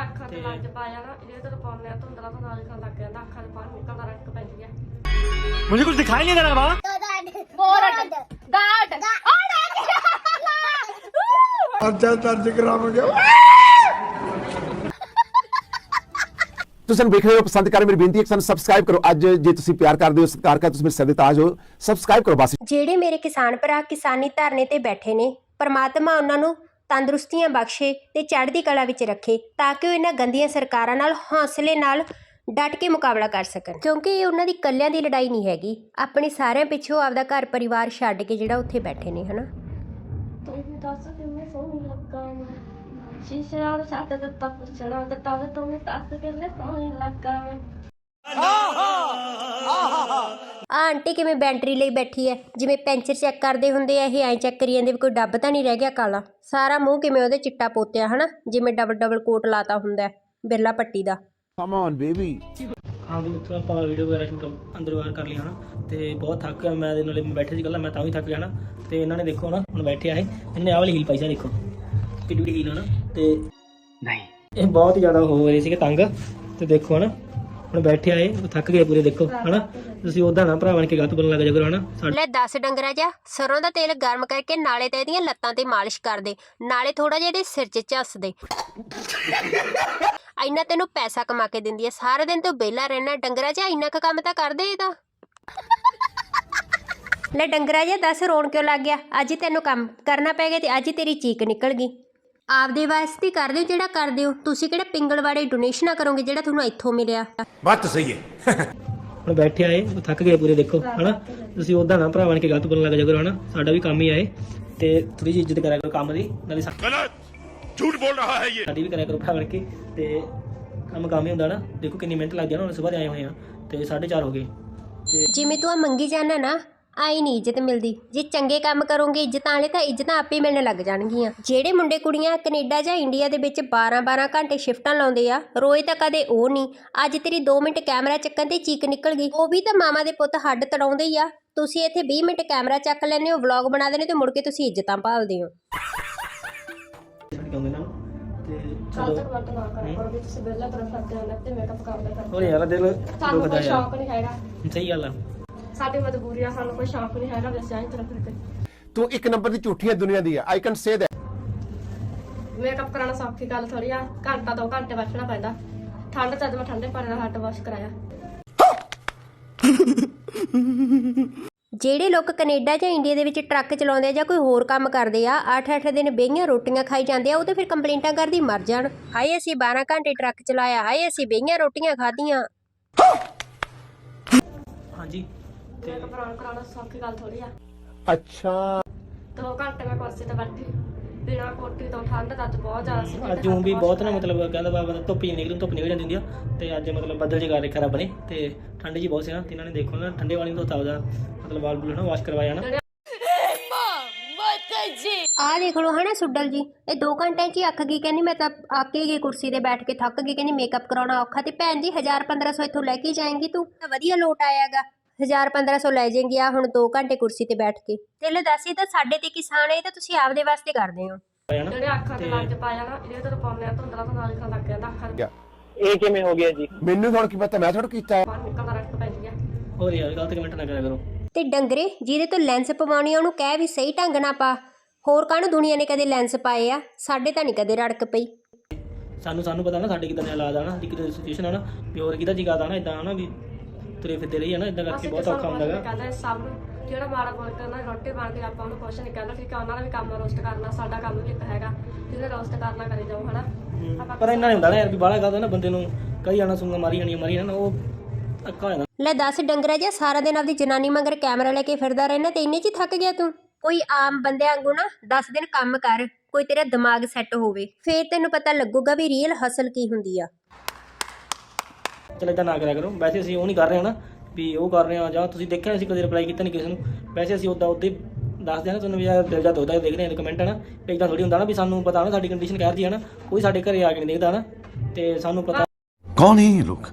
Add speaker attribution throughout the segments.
Speaker 1: ਅੱਖਾਂ ਤੇ ਲੱਗ ਪਾ ਜਾਣਾ ਇਹਦੇ ਤੋਂ ਪਾਉਂਦੇ ਆ ਧੁੰਦਲਾ ਤੋਂ ਨਾਲ ਖਾਣ ਲੱਗ ਜਾਂਦਾ ਅੱਖਾਂ ਦੇ ਪਾਣੀ ਨਿਕਲਦਾ ਰੜਕ ਪੈਂਦੀ ਆ
Speaker 2: मुझे कुछ दिखाई नहीं दे रहा बाबा
Speaker 1: ਫੋਰਡ ਡਾਟ
Speaker 3: ਪਰਚਾ ਦਰਜ ਕਰਾਵਾਂਗੇ
Speaker 4: ਤੁਸੀਂ ਸਾਨੂੰ ਵੇਖ ਰਹੇ ਹੋ ਪਸੰਦ ਕਰ ਮੇਰੀ ਬੇਨਤੀ ਹੈ ਕਿ ਸਾਨੂੰ ਸਬਸਕ੍ਰਾਈਬ ਕਰੋ ਅੱਜ ਜੇ ਤੁਸੀਂ ਪਿਆਰ ਕਰਦੇ ਹੋ ਸਤਿਕਾਰ ਕਰਦੇ ਹੋ ਤੁਸੀਂ ਮੇਰੇ ਸਿਰ ਦੇ ਤਾਜ ਹੋ ਸਬਸਕ੍ਰਾਈਬ ਕਰੋ ਬਸ
Speaker 5: ਜਿਹੜੇ ਮੇਰੇ ਕਿਸਾਨ ਭਰਾ ਕਿਸਾਨੀ ਧਰਨੇ ਤੇ ਬੈਠੇ ਨੇ ਪਰਮਾਤਮਾ ਉਹਨਾਂ ਨੂੰ ਤੰਦਰੁਸਤੀਆਂ ਬਖਸ਼ੇ ਤੇ ਚੜ੍ਹਦੀ ਕਲਾ ਵਿੱਚ ਰੱਖੇ ਤਾਂ ਕਿ ਉਹ ਇਹਨਾਂ ਗੰਦੀਆਂ ਸਰਕਾਰਾਂ ਨਾਲ, ਹੌਸਲੇ ਨਾਲ ਡਟ ਕੇ ਮੁਕਾਬਲਾ ਕਰ ਸਕਣ। ਕਿਉਂਕਿ ਇਹ ਉਹਨਾਂ ਦੀ ਕੱਲਿਆਂ ਦੀ ਲੜਾਈ ਨਹੀਂ ਹੈਗੀ। ਆਪਣੇ ਸਾਰਿਆਂ ਪਿੱਛੋਂ ਆਪਦਾ ਘਰ ਪਰਿਵਾਰ ਛੱਡ ਕੇ ਜਿਹੜਾ ਉੱਥੇ ਬੈਠੇ ਨੇ, ਹਨਾ?
Speaker 1: ਤੂੰ ਦੱਸ ਕਿਵੇਂ ਸੋਹਣੀ ਲੱਗਾ ਮੈਂ ਸ਼ੀਸ਼ੇ ਨਾਲ ਛੱਤ ਤੇ ਤੱਕ ਚੜਾ ਦਿੱਤਾ ਵੇ ਤੂੰ ਦੱਸ ਕਿਵੇਂ ਸੋਹਣੀ ਲੱਗਾ ਮੈਂ
Speaker 5: ਆ ਆਂਟੀ ਕਿਵੇਂ ਬੈਂਟਰੀ ਲਈ ਬੈਠੀ ਹੈ ਜਿਵੇਂ ਪੈਂਚਰ ਚੈੱਕ ਕਰਦੇ ਹੁੰਦੇ ਆ ਇਹ ਐਂ ਚੈੱਕ ਕਰੀ ਜਾਂਦੇ ਵੀ ਕੋਈ ਡੱਬ ਤਾਂ ਨਹੀਂ ਰਹਿ ਗਿਆ ਕਾਲਾ। ਸਾਰਾ ਮੂੰਹ ਕਿਵੇਂ ਉਹਦੇ ਚਿੱਟਾ ਪੋਤਿਆ ਹਨਾ? ਜਿਵੇਂ ਡਬਲ ਡਬਲ ਕੋਟ ਲਾਤਾ ਹੁੰਦਾ ਹੈ, ਬਿਰਲਾ ਪੱਟੀ ਦਾ।
Speaker 4: ਕਮ ਔਨ ਬੇਬੀ
Speaker 6: ਹਾਂ ਵੀ ਉੱਥੇ ਆਪਾਂ ਵੀਡੀਓ ਵਗੈਰਾ ਸ਼ੂਟ ਅੰਦਰ ਬਾਹਰ ਕਰ ਲਈ ਹਨਾ? ਤੇ ਬਹੁਤ ਥੱਕ ਗਿਆ ਮੈਂ ਦੇ ਨਾਲੇ ਬੈਠੇ ਸੀ ਕੱਲਾ ਮੈਂ ਤਾਂ ਵੀ ਥੱਕ ਗਿਆ ਨਾ ਤੇ ਇਹਨਾਂ ਨੇ ਦੇਖੋ ਨਾ ਹੁਣ ਬੈਠੇ ਆਏ ਇਹਨੇ ਆਹ ਵਾਲੀ ਹੀਲ ਪਾਈ ਸੀ ਆਹ ਦੇਖੋ। ਕਿੱਡੀ ਕਿੱਡੀ ਹੀਲ ਹਨਾ? ਤੇ ਨਹੀਂ। ਇਹ ਬਹੁਤ ਜ਼ਿਆਦਾ ਹੋ ਰਹੇ ਸੀਗੇ ਤੰਗ। ਤੇ ਦੇਖੋ ਹਨਾ? ਹੁਣ ਬੈਠੇ ਆਏ, ਉਹ ਥੱਕ ਗਏ ਪੂਰੇ, ਦੇਖੋ, ਹਨਾ? ਤੁਸੀਂ ਉਹਦਾ ਨਾ ਭਰਾ ਕੇ ਗਲਤ ਬੋਲਣ ਲੱਗ ਜਾ ਹਨਾ?
Speaker 5: ਲੈ 10 ਡੰਗਰਾ ਜਾ ਸਰੋਂ ਦਾ ਤੇਲ ਗਰਮ ਕਰਕੇ ਨਾਲੇ ਤੇ ਇਹਦੀਆਂ ਲੱਤਾਂ ਤੇ ਮਾਲਿਸ਼ ਕਰ ਦੇ, ਨਾਲੇ ਥੋੜਾ ਜਿਹਾ ਇਹਦੇ ਸਿਰ 'ਚ ਝੱਸ ਦੇ। ਇੰਨਾ ਤੈਨੂੰ ਪੈਸਾ ਕਮਾ ਕੇ ਦਿੰਦੀ ਐ ਸਾਰਾ ਦਿਨ ਤੂੰ ਵਿਹਲਾ ਰਹਿਣਾ, ਡੰਗਰਾ ਜਾ ਇੰਨਾ ਕੁ ਕੰਮ ਤਾਂ ਕਰ ਦੇ ਇਹਦਾ ਲੈ ਡੰਗਰਾ ਜਾ ਦੱਸ ਰੋਣ ਕਿਉਂ ਲੱਗ ਗਿਆ? ਅੱਜ ਹੀ ਤੈਨੂੰ ਕੰਮ ਕਰਨਾ ਪੈ ਗਿਆ ਤੇ ਅੱਜ ਹੀ ਤੇਰੀ ਚੀਕ ਨਿਕਲ ਗਈ। ਆਪਦੇ ਵਾਸਤੇ ਕਰਦੇ ਹੋ ਜਿਹੜਾ ਕਰਦੇ ਹੋ? ਤੁਸੀਂ ਕਿਹੜਾ ਪਿੰਗਲਵਾੜੇ ਡੋਨੇਸ਼ਨਾਂ ਕਰੋਗੇ ਜਿਹੜਾ ਤੁਹਾਨੂੰ ਇੱਥੋਂ ਮਿਲਿਆ?
Speaker 4: ਬਾਤ ਸਹੀ ਹੈ।
Speaker 6: ਹੁਣ ਬੈਠੇ ਆਏ ਥੱਕ ਗਏ ਪੂਰੇ ਦੇਖੋ ਹਨਾ? ਤੁਸੀਂ ਉਦਾਂ ਨਾ ਭਰਾ ਬਣ ਕੇ ਗਲਤ ਬੋਲਣ ਲੱਗ ਜਾ ਕਰੋ ਹਨਾ? ਸਾਡਾ ਵੀ ਕੰਮ ਹੀ ਆਏ ਤੇ ਥੋੜੀ ਜਿਹੀ ਇੱਜ਼ਤ ਕਰਿਆ ਕਰੋ ਕੰਮ ਦੀ ਨਾਲੇ ਗਲਤ
Speaker 2: ਝੂਠ ਬੋਲ ਰਹਾ ਹੈ ਇਹ।
Speaker 6: ਸਾਡੀ ਵੀ ਕਰਿਆ ਕਰੋ ਭਰਾ ਬਣ ਕੇ। ਤੇ ਕੰਮ ਕੰਮ ਹੀ ਹੁੰਦਾ ਨਾ ਦੇਖੋ ਕਿੰਨੀ ਮਿਹਨਤ ਲੱਗ ਗਿਆ ਹੁਣ ਸਵੇਰ ਆਏ ਹੋਏ ਆ ਤੇ 4:30 ਹੋ ਗਏ।
Speaker 5: ਜਿਵੇਂ ਤੂੰ ਮੰਗੀ ਜਾਣਾ ਨਾ ਆਈ ਨਹੀਂ ਇੱਜ਼ਤ ਮਿਲਦੀ। ਜੇ ਚੰਗੇ ਕੰਮ ਕਰੋਗੇ ਇੱਜ਼ਤਾਂ ਵਾਲੇ ਤਾਂ ਇੱਜ਼ਤਾਂ ਆਪੇ ਮਿਲਣ ਲੱਗ ਜਾਣਗੀਆਂ। ਜਿਹੜੇ ਮੁੰਡੇ ਕੁੜੀਆਂ ਕੈਨੇਡਾ ਜਾਂ ਇੰਡੀਆ ਦੇ ਵਿੱਚ 12-12 ਘੰਟੇ ਸ਼ਿਫਟਾਂ ਲਾਉਂਦੇ ਆ ਰੋਜ਼ ਤਾਂ ਕਦੇ ਉਹ ਨਹੀਂ ਅੱਜ ਤੇਰੀ 2 ਮਿੰਟ ਕੈਮਰਾ ਚੱਕਣ ਤੇ ਚੀਕ ਨਿਕਲ ਗਈ। ਉਹ ਵੀ ਤਾਂ ਮਾਮਾ ਦੇ ਪੁੱਤ ਹੱਡ ਤੜਾਉਂਦੇ ਹੀ ਆ। ਤੁਸੀਂ ਇੱਥੇ 20 ਮਿੰਟ ਕੈਮਰਾ ਚੱਕ ਲੈਂਦੇ ਹੋ ਵਲੌਗ ਬਣਾ ਦਿੰਦੇ ਤੇ ਮੁੜ ਕੇ ਤੁਸੀਂ ਇੱਜ਼ਤਾਂ ਭਾਲਦੇ ਹੋ।
Speaker 6: ਛੱਡ ਨਾ ਤੇ ਚਲੋ
Speaker 1: ਫਿਰਦੇ
Speaker 6: ਯਾਰ ਦਿਲ ਦੁਖਦਾ
Speaker 1: ਕੋਈ
Speaker 6: ਯਾਰ।
Speaker 1: ਸ਼ੌਕ ਨਹੀਂ ਹੈਗਾ?
Speaker 6: ਸਹੀ ਗੱਲ ਆ।
Speaker 1: ਸਾਡੀ ਮਜਬੂਰੀ ਆ ਸਾਨੂੰ ਕੋਈ ਸ਼ੌਕ ਨਹੀਂ ਹੈਗਾ ਵੈਸੇ ਆਈ ਤਰ੍ਹਾਂ ਫਿਰਦੇ।
Speaker 4: ਤੂੰ ਇੱਕ ਨੰਬਰ ਦੀ ਝੂਠੀ ਹੈ ਦੁਨੀਆ ਦੀ I can say that
Speaker 1: makeup ਕਰਾਉਣਾ ਸੌਖੀ ਗੱਲ ਥੋੜੀ ਆ ਘੰਟਾ ਦੋ ਘੰਟੇ ਬੈਠਣਾ ਪੈਂਦਾ। ਠੰਡ ਚ ਅੱਜ ਮੈਂ ਠੰਡੇ ਪਾਣੀ ਨਾਲ ਹੱਥ ਵਾਸ਼ ਕਰਾਇਆ।
Speaker 5: ਜਿਹੜੇ ਲੋਕ ਕੈਨੇਡਾ ਜਾਂ ਇੰਡੀਆ ਦੇ ਵਿੱਚ ਟਰੱਕ ਚਲਾਉਂਦੇ ਆ ਜਾਂ ਕੋਈ ਹੋਰ ਕੰਮ ਕਰਦੇ ਆ 8-8 ਦਿਨ ਬੇਹੀਆਂ ਰੋਟੀਆਂ ਖਾਈ ਜਾਂਦੇ ਆ ਉਹ ਤੇ ਫਿਰ ਕੰਪਲੇਂਟਾਂ ਕਰਦੀ ਮਰ ਜਾਣ। ਹਾਏ ਅਸੀਂ 12 ਘੰਟੇ ਟਰੱਕ ਚਲਾਇਆ ਹਾਏ ਅਸੀਂ ਬੇਹੀਆਂ ਰੋਟੀਆਂ ਖਾਧੀਆਂ।
Speaker 6: ਹਾਂਜੀ। ਤੇ
Speaker 1: ਮੇਕਅਪ ਕਰਾਉਣਾ ਕਰਾਉਣਾ ਸੌਖੀ ਗੱਲ ਥੋੜੀ ਆ।
Speaker 4: ਅੱਛਾ।
Speaker 1: ਦੋ ਘੰਟੇ ਮੈਂ ਕੁਰਸੀ ਤੇ ਬੈਠੀ। ਬਿਨਾਂ ਕੋਟੀ ਤੋਂ ਠੰਡ ਦਾ ਅੱਜ ਬਹੁਤ ਜ਼ਿਆਦਾ ਸੀ
Speaker 6: ਅੱਜ ਊਂ ਵੀ ਬਹੁਤ ਨਾ ਮਤਲਬ ਕਹਿੰਦਾ ਬਾਬਾ ਦਾ ਧੁੱਪ ਜੀ ਨਿਕਲੂ ਧੁੱਪ ਨਿਕਲ ਜਾਂਦੀ ਹੁੰਦੀ ਆ। ਤੇ ਅੱਜ ਮਤਲਬ ਬੱਦਲ ਜਿਹਾ ਕਰ ਰੱਖਿਆ ਰੱਬ ਨੇ ਤੇ ਠੰਡ ਜੀ ਬਹੁਤ ਸੀ ਨਾ ਤੇ ਇਹਨਾਂ ਨੇ ਦੇਖੋ ਨਾ ਠੰਡੇ ਵਾਲੀ ਨੂੰ ਧੋਤਾ ਉਹਦਾ ਮਤਲਬ ਵਾਲ ਬੁਲ ਨਾ ਵਾਸ਼ ਕਰਵਾਇਆ ਨਾ
Speaker 5: ਆਹ ਦੇਖ ਲਓ ਹਨਾ ਸੁੱਡਲ ਜੀ ਇਹ 2 ਘੰਟਿਆਂ 'ਚ ਹੀ ਗਈ। ਕਹਿੰਦੀ ਮੈਂ ਤਾਂ ਆਕੇ ਗਈ ਕੁਰਸੀ ਤੇ ਬੈਠ ਕੇ ਥੱਕ ਗਈ। ਕਹਿੰਦੀ ਮੇਕਅਪ ਕਰਾਉਣਾ ਔਖਾ ਤੇ ਭੈਣ ਜੀ 1000 1500 ਇੱਥੋਂ ਲੈ ਕੇ ਜਾਏਂਗੀ ਤੂੰ। ਤਾਂ ਵਧੀਆ ਲੋਟ ਆਇਆਗਾ। 1000 1500 ਲੈ ਜਾਏਂਗੀ ਆ ਹੁਣ 2 ਘੰਟੇ ਕੁਰਸੀ ਤੇ ਬੈਠ ਕੇ। ਤੇ ਲੈ ਦੱਸ ਇਹ ਤਾਂ ਸਾਡੇ ਤੇ ਕਿਸਾਨ ਹੈ ਇਹ ਤਾਂ ਤੁਸੀਂ ਆਪਦੇ ਵਾਸਤੇ ਕਰਦੇ ਹੋ।
Speaker 6: ਪਾਇਆ
Speaker 1: ਜਿਹੜੇ ਅੱਖਾਂ ਤੇ ਲੱਗ ਪਾ ਜਾਣਾ ਇਹਦੇ ਤੋਂ ਪਾਉਂਦੇ ਆ ਧੁੰਦਲਾ ਤੋਂ ਨਾਲ ਖਾਣ ਲੱਗ ਜਾਂਦਾ ਅੱਖਾਂ ਦੇ
Speaker 6: ਇਹ ਕਿਵੇਂ ਹੋ ਗਿਆ ਜੀ?
Speaker 4: ਮੈਨੂੰ ਹੁਣ ਕੀ ਪਤਾ ਮੈਂ ਥੋੜਾ ਕੀਤਾ ਹੈ।
Speaker 1: ਪਾਣੀ ਨਿਕਲਦਾ ਰੜਕ ਪੈਂਦੀ ਆ
Speaker 6: ਹੋਰ ਯਾਰ ਗਲਤ ਕਮੈਂਟ ਨਾ ਕਰਿਆ ਕਰੋ।
Speaker 5: ਤੇ ਡੰਗਰੇ ਜਿਹਦੇ ਤੋਂ ਲੈਂਸ ਪਵਾਉਣੀ ਆ ਉਹਨੂੰ ਕਹਿ ਵੀ ਸਹੀ ਢੰਗ ਨਾਲ ਪਾ। ਹੋਰ ਕਾਹਨੂੰ ਦੁਨੀਆ ਨੇ ਕਦੇ ਲੈਂਸ ਪਾਏ ਆ? ਸਾਡੇ ਤਾਂ ਨਹੀਂ ਕਦੇ ਰੜਕ ਪਈ।
Speaker 6: ਸਾਨੂੰ ਸਾਨੂੰ ਪਤਾ ਨਾ ਸਾਡੇ ਕਿਦਾਂ ਦਾ ਹਾਲਾਤ ਆ ਨਾ ਕਿਦਾਂ ਦੀ ਸਿਚੁਏਸ਼ਨ ਆ ਨਾ ਵੀ ਹੋਰ ਕਿਦਾਂ ਜੀ ਨਾ ਇਦਾਂ ਨਾ ਵੀ ਤੁਰੇ ਫਿਰਦੇ ਰਹੀ ਆ ਨਾ ਇਦਾਂ ਕਰਕੇ ਬਹੁਤ ਔਖਾ ਹੁੰਦਾ ਹੈਗਾ।
Speaker 1: ਕਹਿੰਦਾ ਸਭ ਨੂੰ ਜਿਹੜਾ ਮਾੜਾ ਬੋਲ ਕੇ ਉਹਨਾਂ ਦੀ ਰੋਟੀ ਬਣ ਕੇ ਆਪਾਂ ਉਹਨੂੰ ਕੁਛ ਨਹੀਂ ਕਹਿੰਦਾ ਠੀਕ ਆ ਉਹਨਾਂ ਦਾ ਵੀ ਕੰਮ ਰੋਸਟ ਕਰਨਾ ਸਾਡਾ ਕੰਮ ਵੀ ਇੱਕ ਹੈਗਾ ਜਿਹਨੇ ਰੋਸਟ ਕਰਨਾ ਕਰੇ ਜਾਓ ਹਨਾ? ਆਪਾਂ
Speaker 6: ਪਰ ਇੰਨਾ ਨਹੀਂ ਹੁੰਦਾ ਨਾ ਯਾਰ ਵੀ ਬਾਹਲਾ ਗਾਦਾ ਨਾ ਬੰਦੇ ਨੂੰ ਕਈ ਜਾਣਾ ਸੁਣਨਾ ਮਾਰੀ ਜਾਣੀ ਮਾਰੀ ਜਾਣਾ ਉਹ ਅੱਕਾ ਹੋ ਜਾਂਦਾ।
Speaker 5: ਲੈ ਦੱਸ ਡੰਗਰਾ ਜਿਹਾ ਸਾਰਾ ਦਿਨ ਆਪਦੀ ਜਨਾਨੀ ਮਗਰ ਕੈਮਰਾ ਲੈ ਕੇ ਫਿਰਦਾ ਰਹਿਣਾ ਤੇ ਇੰਨੇ ਚ ਹੀ ਥੱਕ ਗਿਆ ਤੂੰ? ਕੋਈ ਆਮ ਬੰਦਿਆਂ ਵਾਂਗੂ ਨਾ 10 ਦਿਨ ਕੰਮ ਕਰ ਕੋਈ ਤੇਰਾ ਦਿਮਾਗ ਸੈੱਟ ਹੋਵੇ ਫੇਰ ਤੈਨੂੰ ਪਤਾ ਲੱਗੂਗਾ ਵੀ ਰੀਅਲ ਹਸਲ ਕੀ ਹੁੰਦੀ ਆ।
Speaker 6: ਚਲ ਇਦਾਂ ਨਾ ਕਰਿਆ ਕਰੋ। ਵੈਸੇ ਅਸੀਂ ਉਹ ਨਹੀਂ ਕਰ ਰਹੇ ਹਾਂ ਨਾ ਵੀ ਉਹ ਕਰ ਰਹੇ ਹਾਂ ਜਾਂ ਤੁਸੀਂ ਦੇਖਿਆ ਅਸੀਂ ਕਦੇ ਰਿਪਲਾਈ ਕੀਤਾ ਨਹੀਂ ਕਿਸੇ ਨੂੰ। ਵੈਸੇ ਅਸੀਂ ਉਦਾਂ ਉਦਾਂ ਹੀ ਦੱਸਦੇ ਹਾਂ ਨਾ ਤੁਹਾਨੂੰ ਵੀ ਯਾਰ ਦਿਲ ਜਾਂ ਦੋਦਾ ਦੇਖ ਰਹੇ ਹਾਂ ਕਮੈਂਟ ਹੈ ਨਾ ਵੀ ਇਦਾਂ ਥੋੜੀ ਹੁੰਦਾ ਨਾ ਵੀ ਸਾਨੂੰ ਪਤਾ ਨਾ ਸਾਡੀ ਕੰਡੀਸ਼ਨ ਕਹਿ ਰਹੀ ਹੈ ਨਾ ਕੋਈ ਸਾਡੇ ਘਰੇ ਆ ਕੇ ਨਹੀਂ ਦੇਖਦਾ ਨਾ ਤੇ ਸਾਨੂੰ ਪਤਾ
Speaker 3: ਕੌਣ ਹੈ ਇਹ ਲੋਕ?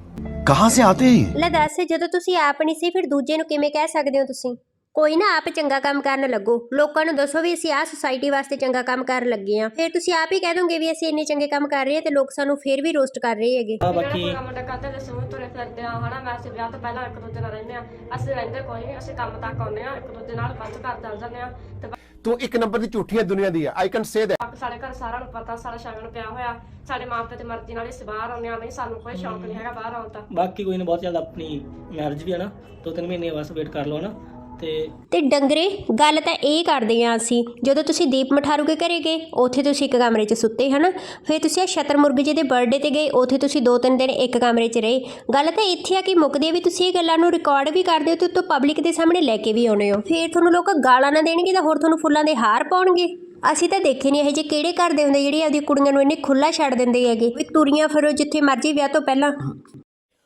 Speaker 3: ਕਹਾਂ ਸੇ ਆਤੇ हैं ये
Speaker 5: ਲੈ ਦੱਸ ਜਦੋਂ ਤੁਸੀਂ ਆਪ ਨਹੀਂ ਸੀ ਫਿਰ ਦੂਜੇ ਨੂੰ ਕਿਵੇਂ ਕਹਿ ਸਕਦੇ ਹੋ ਤੁਸੀਂ? ਕੋਈ ਨਾ ਆਪ ਚੰਗਾ ਕੰਮ ਕਰਨ ਲੱਗੋ। ਲੋਕਾਂ ਨੂੰ ਦੱਸੋ ਵੀ ਅਸੀਂ ਆਹ ਸੁਸਾਇਟੀ ਵਾਸਤੇ ਚੰਗਾ ਕੰਮ ਕਰਨ ਲੱਗੇ ਆ ਫਿਰ ਤੁਸੀਂ ਆਪ ਹੀ ਕਹਿ ਦੋਗੇ ਵੀ ਅਸੀਂ ਇੰਨੇ ਚੰਗੇ ਕੰਮ ਕਰ ਰਹੇ ਹਾਂ ਤੇ ਲੋਕ ਸਾਨੂੰ ਫਿਰ ਵੀ ਰੋਸਟ ਕਰ ਰਹੇ ਹੈਗੇ।
Speaker 6: ਆ ਬਾਕੀ
Speaker 1: ਕੰਮ ਕਰਦੇ ਤੇ ਸਮੂਹ ਤੁਰੇ ਫਿਰਦੇ ਆ ਹਨਾ? ਮੈਂ ਅਸੀਂ ਵਿਆਹ ਤੋਂ ਪਹਿਲਾਂ ਇੱਕ ਦੂਜੇ ਨਾਲ ਰਹਿੰਦੇ ਆ ਅਸੀਂ ਰਹਿੰਦੇ ਕੋਈ ਨਹੀਂ ਅਸੀਂ ਕੰਮ ਤੱਕ ਆਉਂਦੇ ਆ ਇੱਕ ਦੂਜੇ ਨਾਲ ਬੰਦ ਘਰ ਚੱਲ ਜਾਂਦੇ ਆ ਤੇ
Speaker 4: ਤੂੰ ਇੱਕ ਨੰਬਰ ਦੀ ਝੂਠੀ ਹੈ ਦੁਨੀਆ ਦੀ ਆਈ ਕੈਨ ਸੇ
Speaker 1: ਬਾਕੀ ਸਾਡੇ ਘਰ ਸਾਰਿਆਂ ਨੂੰ ਪਤਾ ਸਾਡਾ ਸ਼ਗਨ ਪਿਆ ਹੋਇਆ। ਸਾਡੇ ਮਾਪੇ ਦੀ ਮਰਜ਼ੀ ਨਾਲ ਅਸੀਂ ਬਾਹਰ ਆਉਂਦੇ ਆ ਨਹੀਂ ਸਾਨੂੰ ਕੋਈ ਸ਼ੌਂਕ ਨਹੀਂ ਹੈਗਾ ਬਾਹਰ ਆਉਣ ਦਾ।
Speaker 6: ਬਾਕੀ ਕੋਈ ਨਾ ਬਹੁਤ ਜਲਦ ਆਪਣੀ ਮੈਰਿਜ ਵੀ ਹੈ ਨਾ ਦੋ ਤਿੰਨ ਮਹੀਨੇ ਬਸ ਵੇਟ ਕਰ ਲਓ ਨਾ ਤੇ
Speaker 5: ਤੇ ਡੰਗਰੇ ਗੱਲ ਤਾਂ ਇਹ ਕਰਦੇ ਆ ਅਸੀਂ ਜਦੋਂ ਤੁਸੀਂ ਦੀਪ ਮਠਾਰੂ ਕੇ ਘਰੇ ਗਏ ਉੱਥੇ ਤੁਸੀਂ ਇੱਕ ਕਮਰੇ 'ਚ ਸੁੱਤੇ ਹਨਾ? ਫਿਰ ਤੁਸੀਂ ਆ ਸ਼ਤਰਮੁਰਗ ਜੀ ਦੇ ਬਰਥਡੇ ਤੇ ਗਏ ਉੱਥੇ ਤੁਸੀਂ ਦੋ ਤਿੰਨ ਦਿਨ ਇੱਕ ਕਮਰੇ 'ਚ ਰਹੇ। ਗੱਲ ਤਾਂ ਇੱਥੇ ਆ ਕਿ ਮੁੱਕਦੀ ਵੀ ਤੁਸੀਂ ਇਹ ਗੱਲਾਂ ਨੂੰ ਰਿਕਾਰਡ ਵੀ ਕਰਦੇ ਹੋ ਤੇ ਉੱਤੋਂ ਪਬਲਿਕ ਦੇ ਸਾਹਮਣੇ ਲੈ ਕੇ ਵੀ ਆਉਨੇ ਹੋ। ਫਿਰ ਤੁਹਾਨੂੰ ਲੋਕ ਗਾਲਾਂ ਨਾ ਦੇਣਗੇ ਤਾਂ ਹੋਰ ਤੁਹਾਨੂੰ ਫੁੱਲਾਂ ਦੇ ਹਾਰ ਪਾਉਣਗੇ। ਅਸੀਂ ਤਾਂ ਦੇਖੇ ਨਹੀਂ ਇਹ ਜਿਹੇ ਕਿਹੜੇ ਘਰ ਦੇ ਹੁੰਦੇ ਜਿਹੜੇ ਆਪਦੀ ਕੁੜੀਆਂ ਨੂੰ ਇੰਨੇ ਖੁੱਲਾ ਛੱਡ ਦਿੰਦੇ ਹੈਗੇ। ਵੀ ਤੁਰੀਆਂ ਫਿਰੋ ਜਿੱਥੇ ਮਰਜ਼ੀ ਵਿਆਹ ਤੋਂ ਪਹਿਲਾਂ।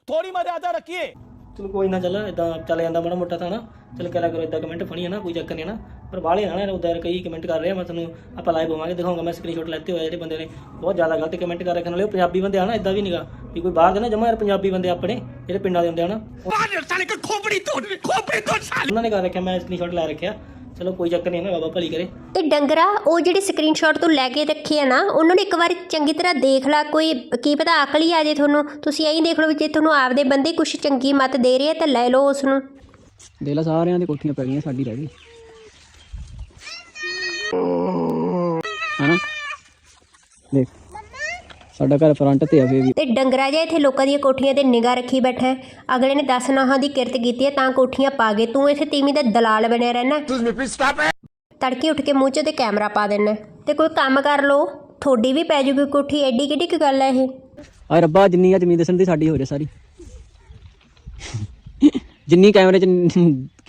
Speaker 2: ਥੋੜੀ ਮਰਿਆਦਾ ਰੱਖੀਏ।
Speaker 6: ਚਲ ਕੋਈ ਨਾ ਚੱਲ ਇਦਾਂ ਚੱਲ ਜਾਂਦਾ ਮਾੜਾ ਮੋਟਾ ਤਾਂ ਨਾ। ਚਲ ਕਰਿਆ ਕਰੋ ਇਦਾਂ ਕਮੈਂਟ ਫਣੀ ਹੈ ਨਾ ਕੋਈ ਚੱਕਰ ਨਹੀਂ ਹੈ ਨਾ। ਪਰ ਬਾਹਲੇ ਨਾ ਨਾ ਉਧਰ ਕਈ ਕਮੈਂਟ ਕਰ ਰਹੇ ਆ ਮੈਂ ਤੁਹਾਨੂੰ ਆਪਾਂ ਲਾਈਵ ਹੋਵਾਂਗੇ ਦਿਖਾਉਂਗਾ ਮੈਂ ਸਕਰੀਨਸ਼ਾਟ ਲੈਤੇ ਹੋਏ ਜਿਹੜੇ ਬੰਦੇ ਨੇ। ਬਹੁਤ ਜ਼ਿਆਦਾ ਗਲਤ ਕਮੈਂਟ ਕਰ ਰੱਖਣ ਵਾਲੇ ਉਹ ਪੰਜਾਬੀ ਬੰਦੇ ਆ ਨਾ ਇਦਾਂ ਵੀ ਨਹੀਂਗਾ ਵੀ ਕੋਈ ਬਾਹਰ ਦੇ ਨਾ ਜਮਾ ਯਾਰ ਪੰਜਾਬੀ ਬੰਦੇ ਆਪਣੇ ਜਿਹੜੇ ਪਿੰਡਾਂ ਦੇ ਹੁੰਦੇ ਆ ਨਾ। ਉਹਨਾਂ ਨੇ ਕਰ ਰੱਖਿਆ ਮੈਂ ਸਕਰੀਨਸ਼ਾਟ ਲੈ ਰੱਖਿਆ। ਚਲੋ ਕੋਈ ਚੱਕਰ ਨਹੀਂ ਹੈ ਬਾਬਾ ਭਲੀ ਕਰੇ।
Speaker 5: ਤੇ ਡੰਗਰਾ ਉਹ ਜਿਹੜੀ ਸਕਰੀਨਸ਼ਾਟ ਤੋਂ ਲੈ ਕੇ ਰੱਖੀ ਆ ਨਾ ਉਹਨਾਂ ਨੂੰ ਇੱਕ ਵਾਰ ਚੰਗੀ ਤਰ੍ਹਾਂ ਦੇਖ ਲਾ ਕੋਈ ਕੀ ਪਤਾ ਅਕਲ ਹੀ ਆ ਜੇ ਤੁਹਾਨੂੰ। ਤੁਸੀਂ ਐਂ ਦੇਖ ਲਓ ਵੀ ਜੇ ਤੁਹਾਨੂੰ ਆਪਦੇ ਬੰਦੇ ਕੁਝ ਚੰਗੀ ਮੱਤ ਦੇ ਰਹੇ ਆ ਤਾਂ ਲੈ ਲਓ ਉਸ ਨੂੰ
Speaker 7: ਦੇਖ ਲਾ ਸਾਰਿਆਂ ਦੀ ਕੋਠੀਆਂ ਪੈ ਗਈਆਂ ਸਾਡੀ ਰਹਿ ਗਈ। ਹਨਾ? ਦੇਖ। ਸਾਡਾ ਘਰ ਫਰੰਟ ਤੇ ਆ ਵੀ।
Speaker 5: ਤੇ ਡੰਗਰਾ ਜਿਹਾ ਇੱਥੇ ਲੋਕਾਂ ਦੀਆਂ ਕੋਠੀਆਂ ਤੇ ਨਿਗਾਹ ਰੱਖੀ ਬੈਠਾ ਹੈ। ਅਗਲੇ ਨੇ 10 ਨਾਹਾਂ ਦੀ ਕਿਰਤ ਕੀਤੀ ਹੈ ਤਾਂ ਕੋਠੀਆਂ ਪਾ ਗਏ। ਤੂੰ ਇੱਥੇ ਤੀਵੀਂ ਦਾ ਦਲਾਲ ਬਣਿਆ ਰਹਿਣਾ ਤੜਕੇ ਉੱਠ ਕੇ ਮੂੰਹ 'ਚ ਤੇ ਕੈਮਰਾ ਪਾ ਦੇਣਾ ਤੇ ਕੋਈ ਕੰਮ ਕਰ ਲੋ ਥੋੜੀ ਵੀ ਪੈ ਜੂਗੀ ਕੋਠੀ ਐਡੀ ਕਿੱਡੀ ਕੁ ਗੱਲ ਹੈ ਇਹ?
Speaker 7: ਆਏ ਰੱਬਾ ਜਿੰਨੀ ਆ ਜ਼ਮੀਨ ਦੱਸਣ ਦੀ ਸਾਡੀ ਹੋ ਜਾ ਸਾਰੀ। ਜਿੰਨੀ ਕੈਮਰੇ 'ਚ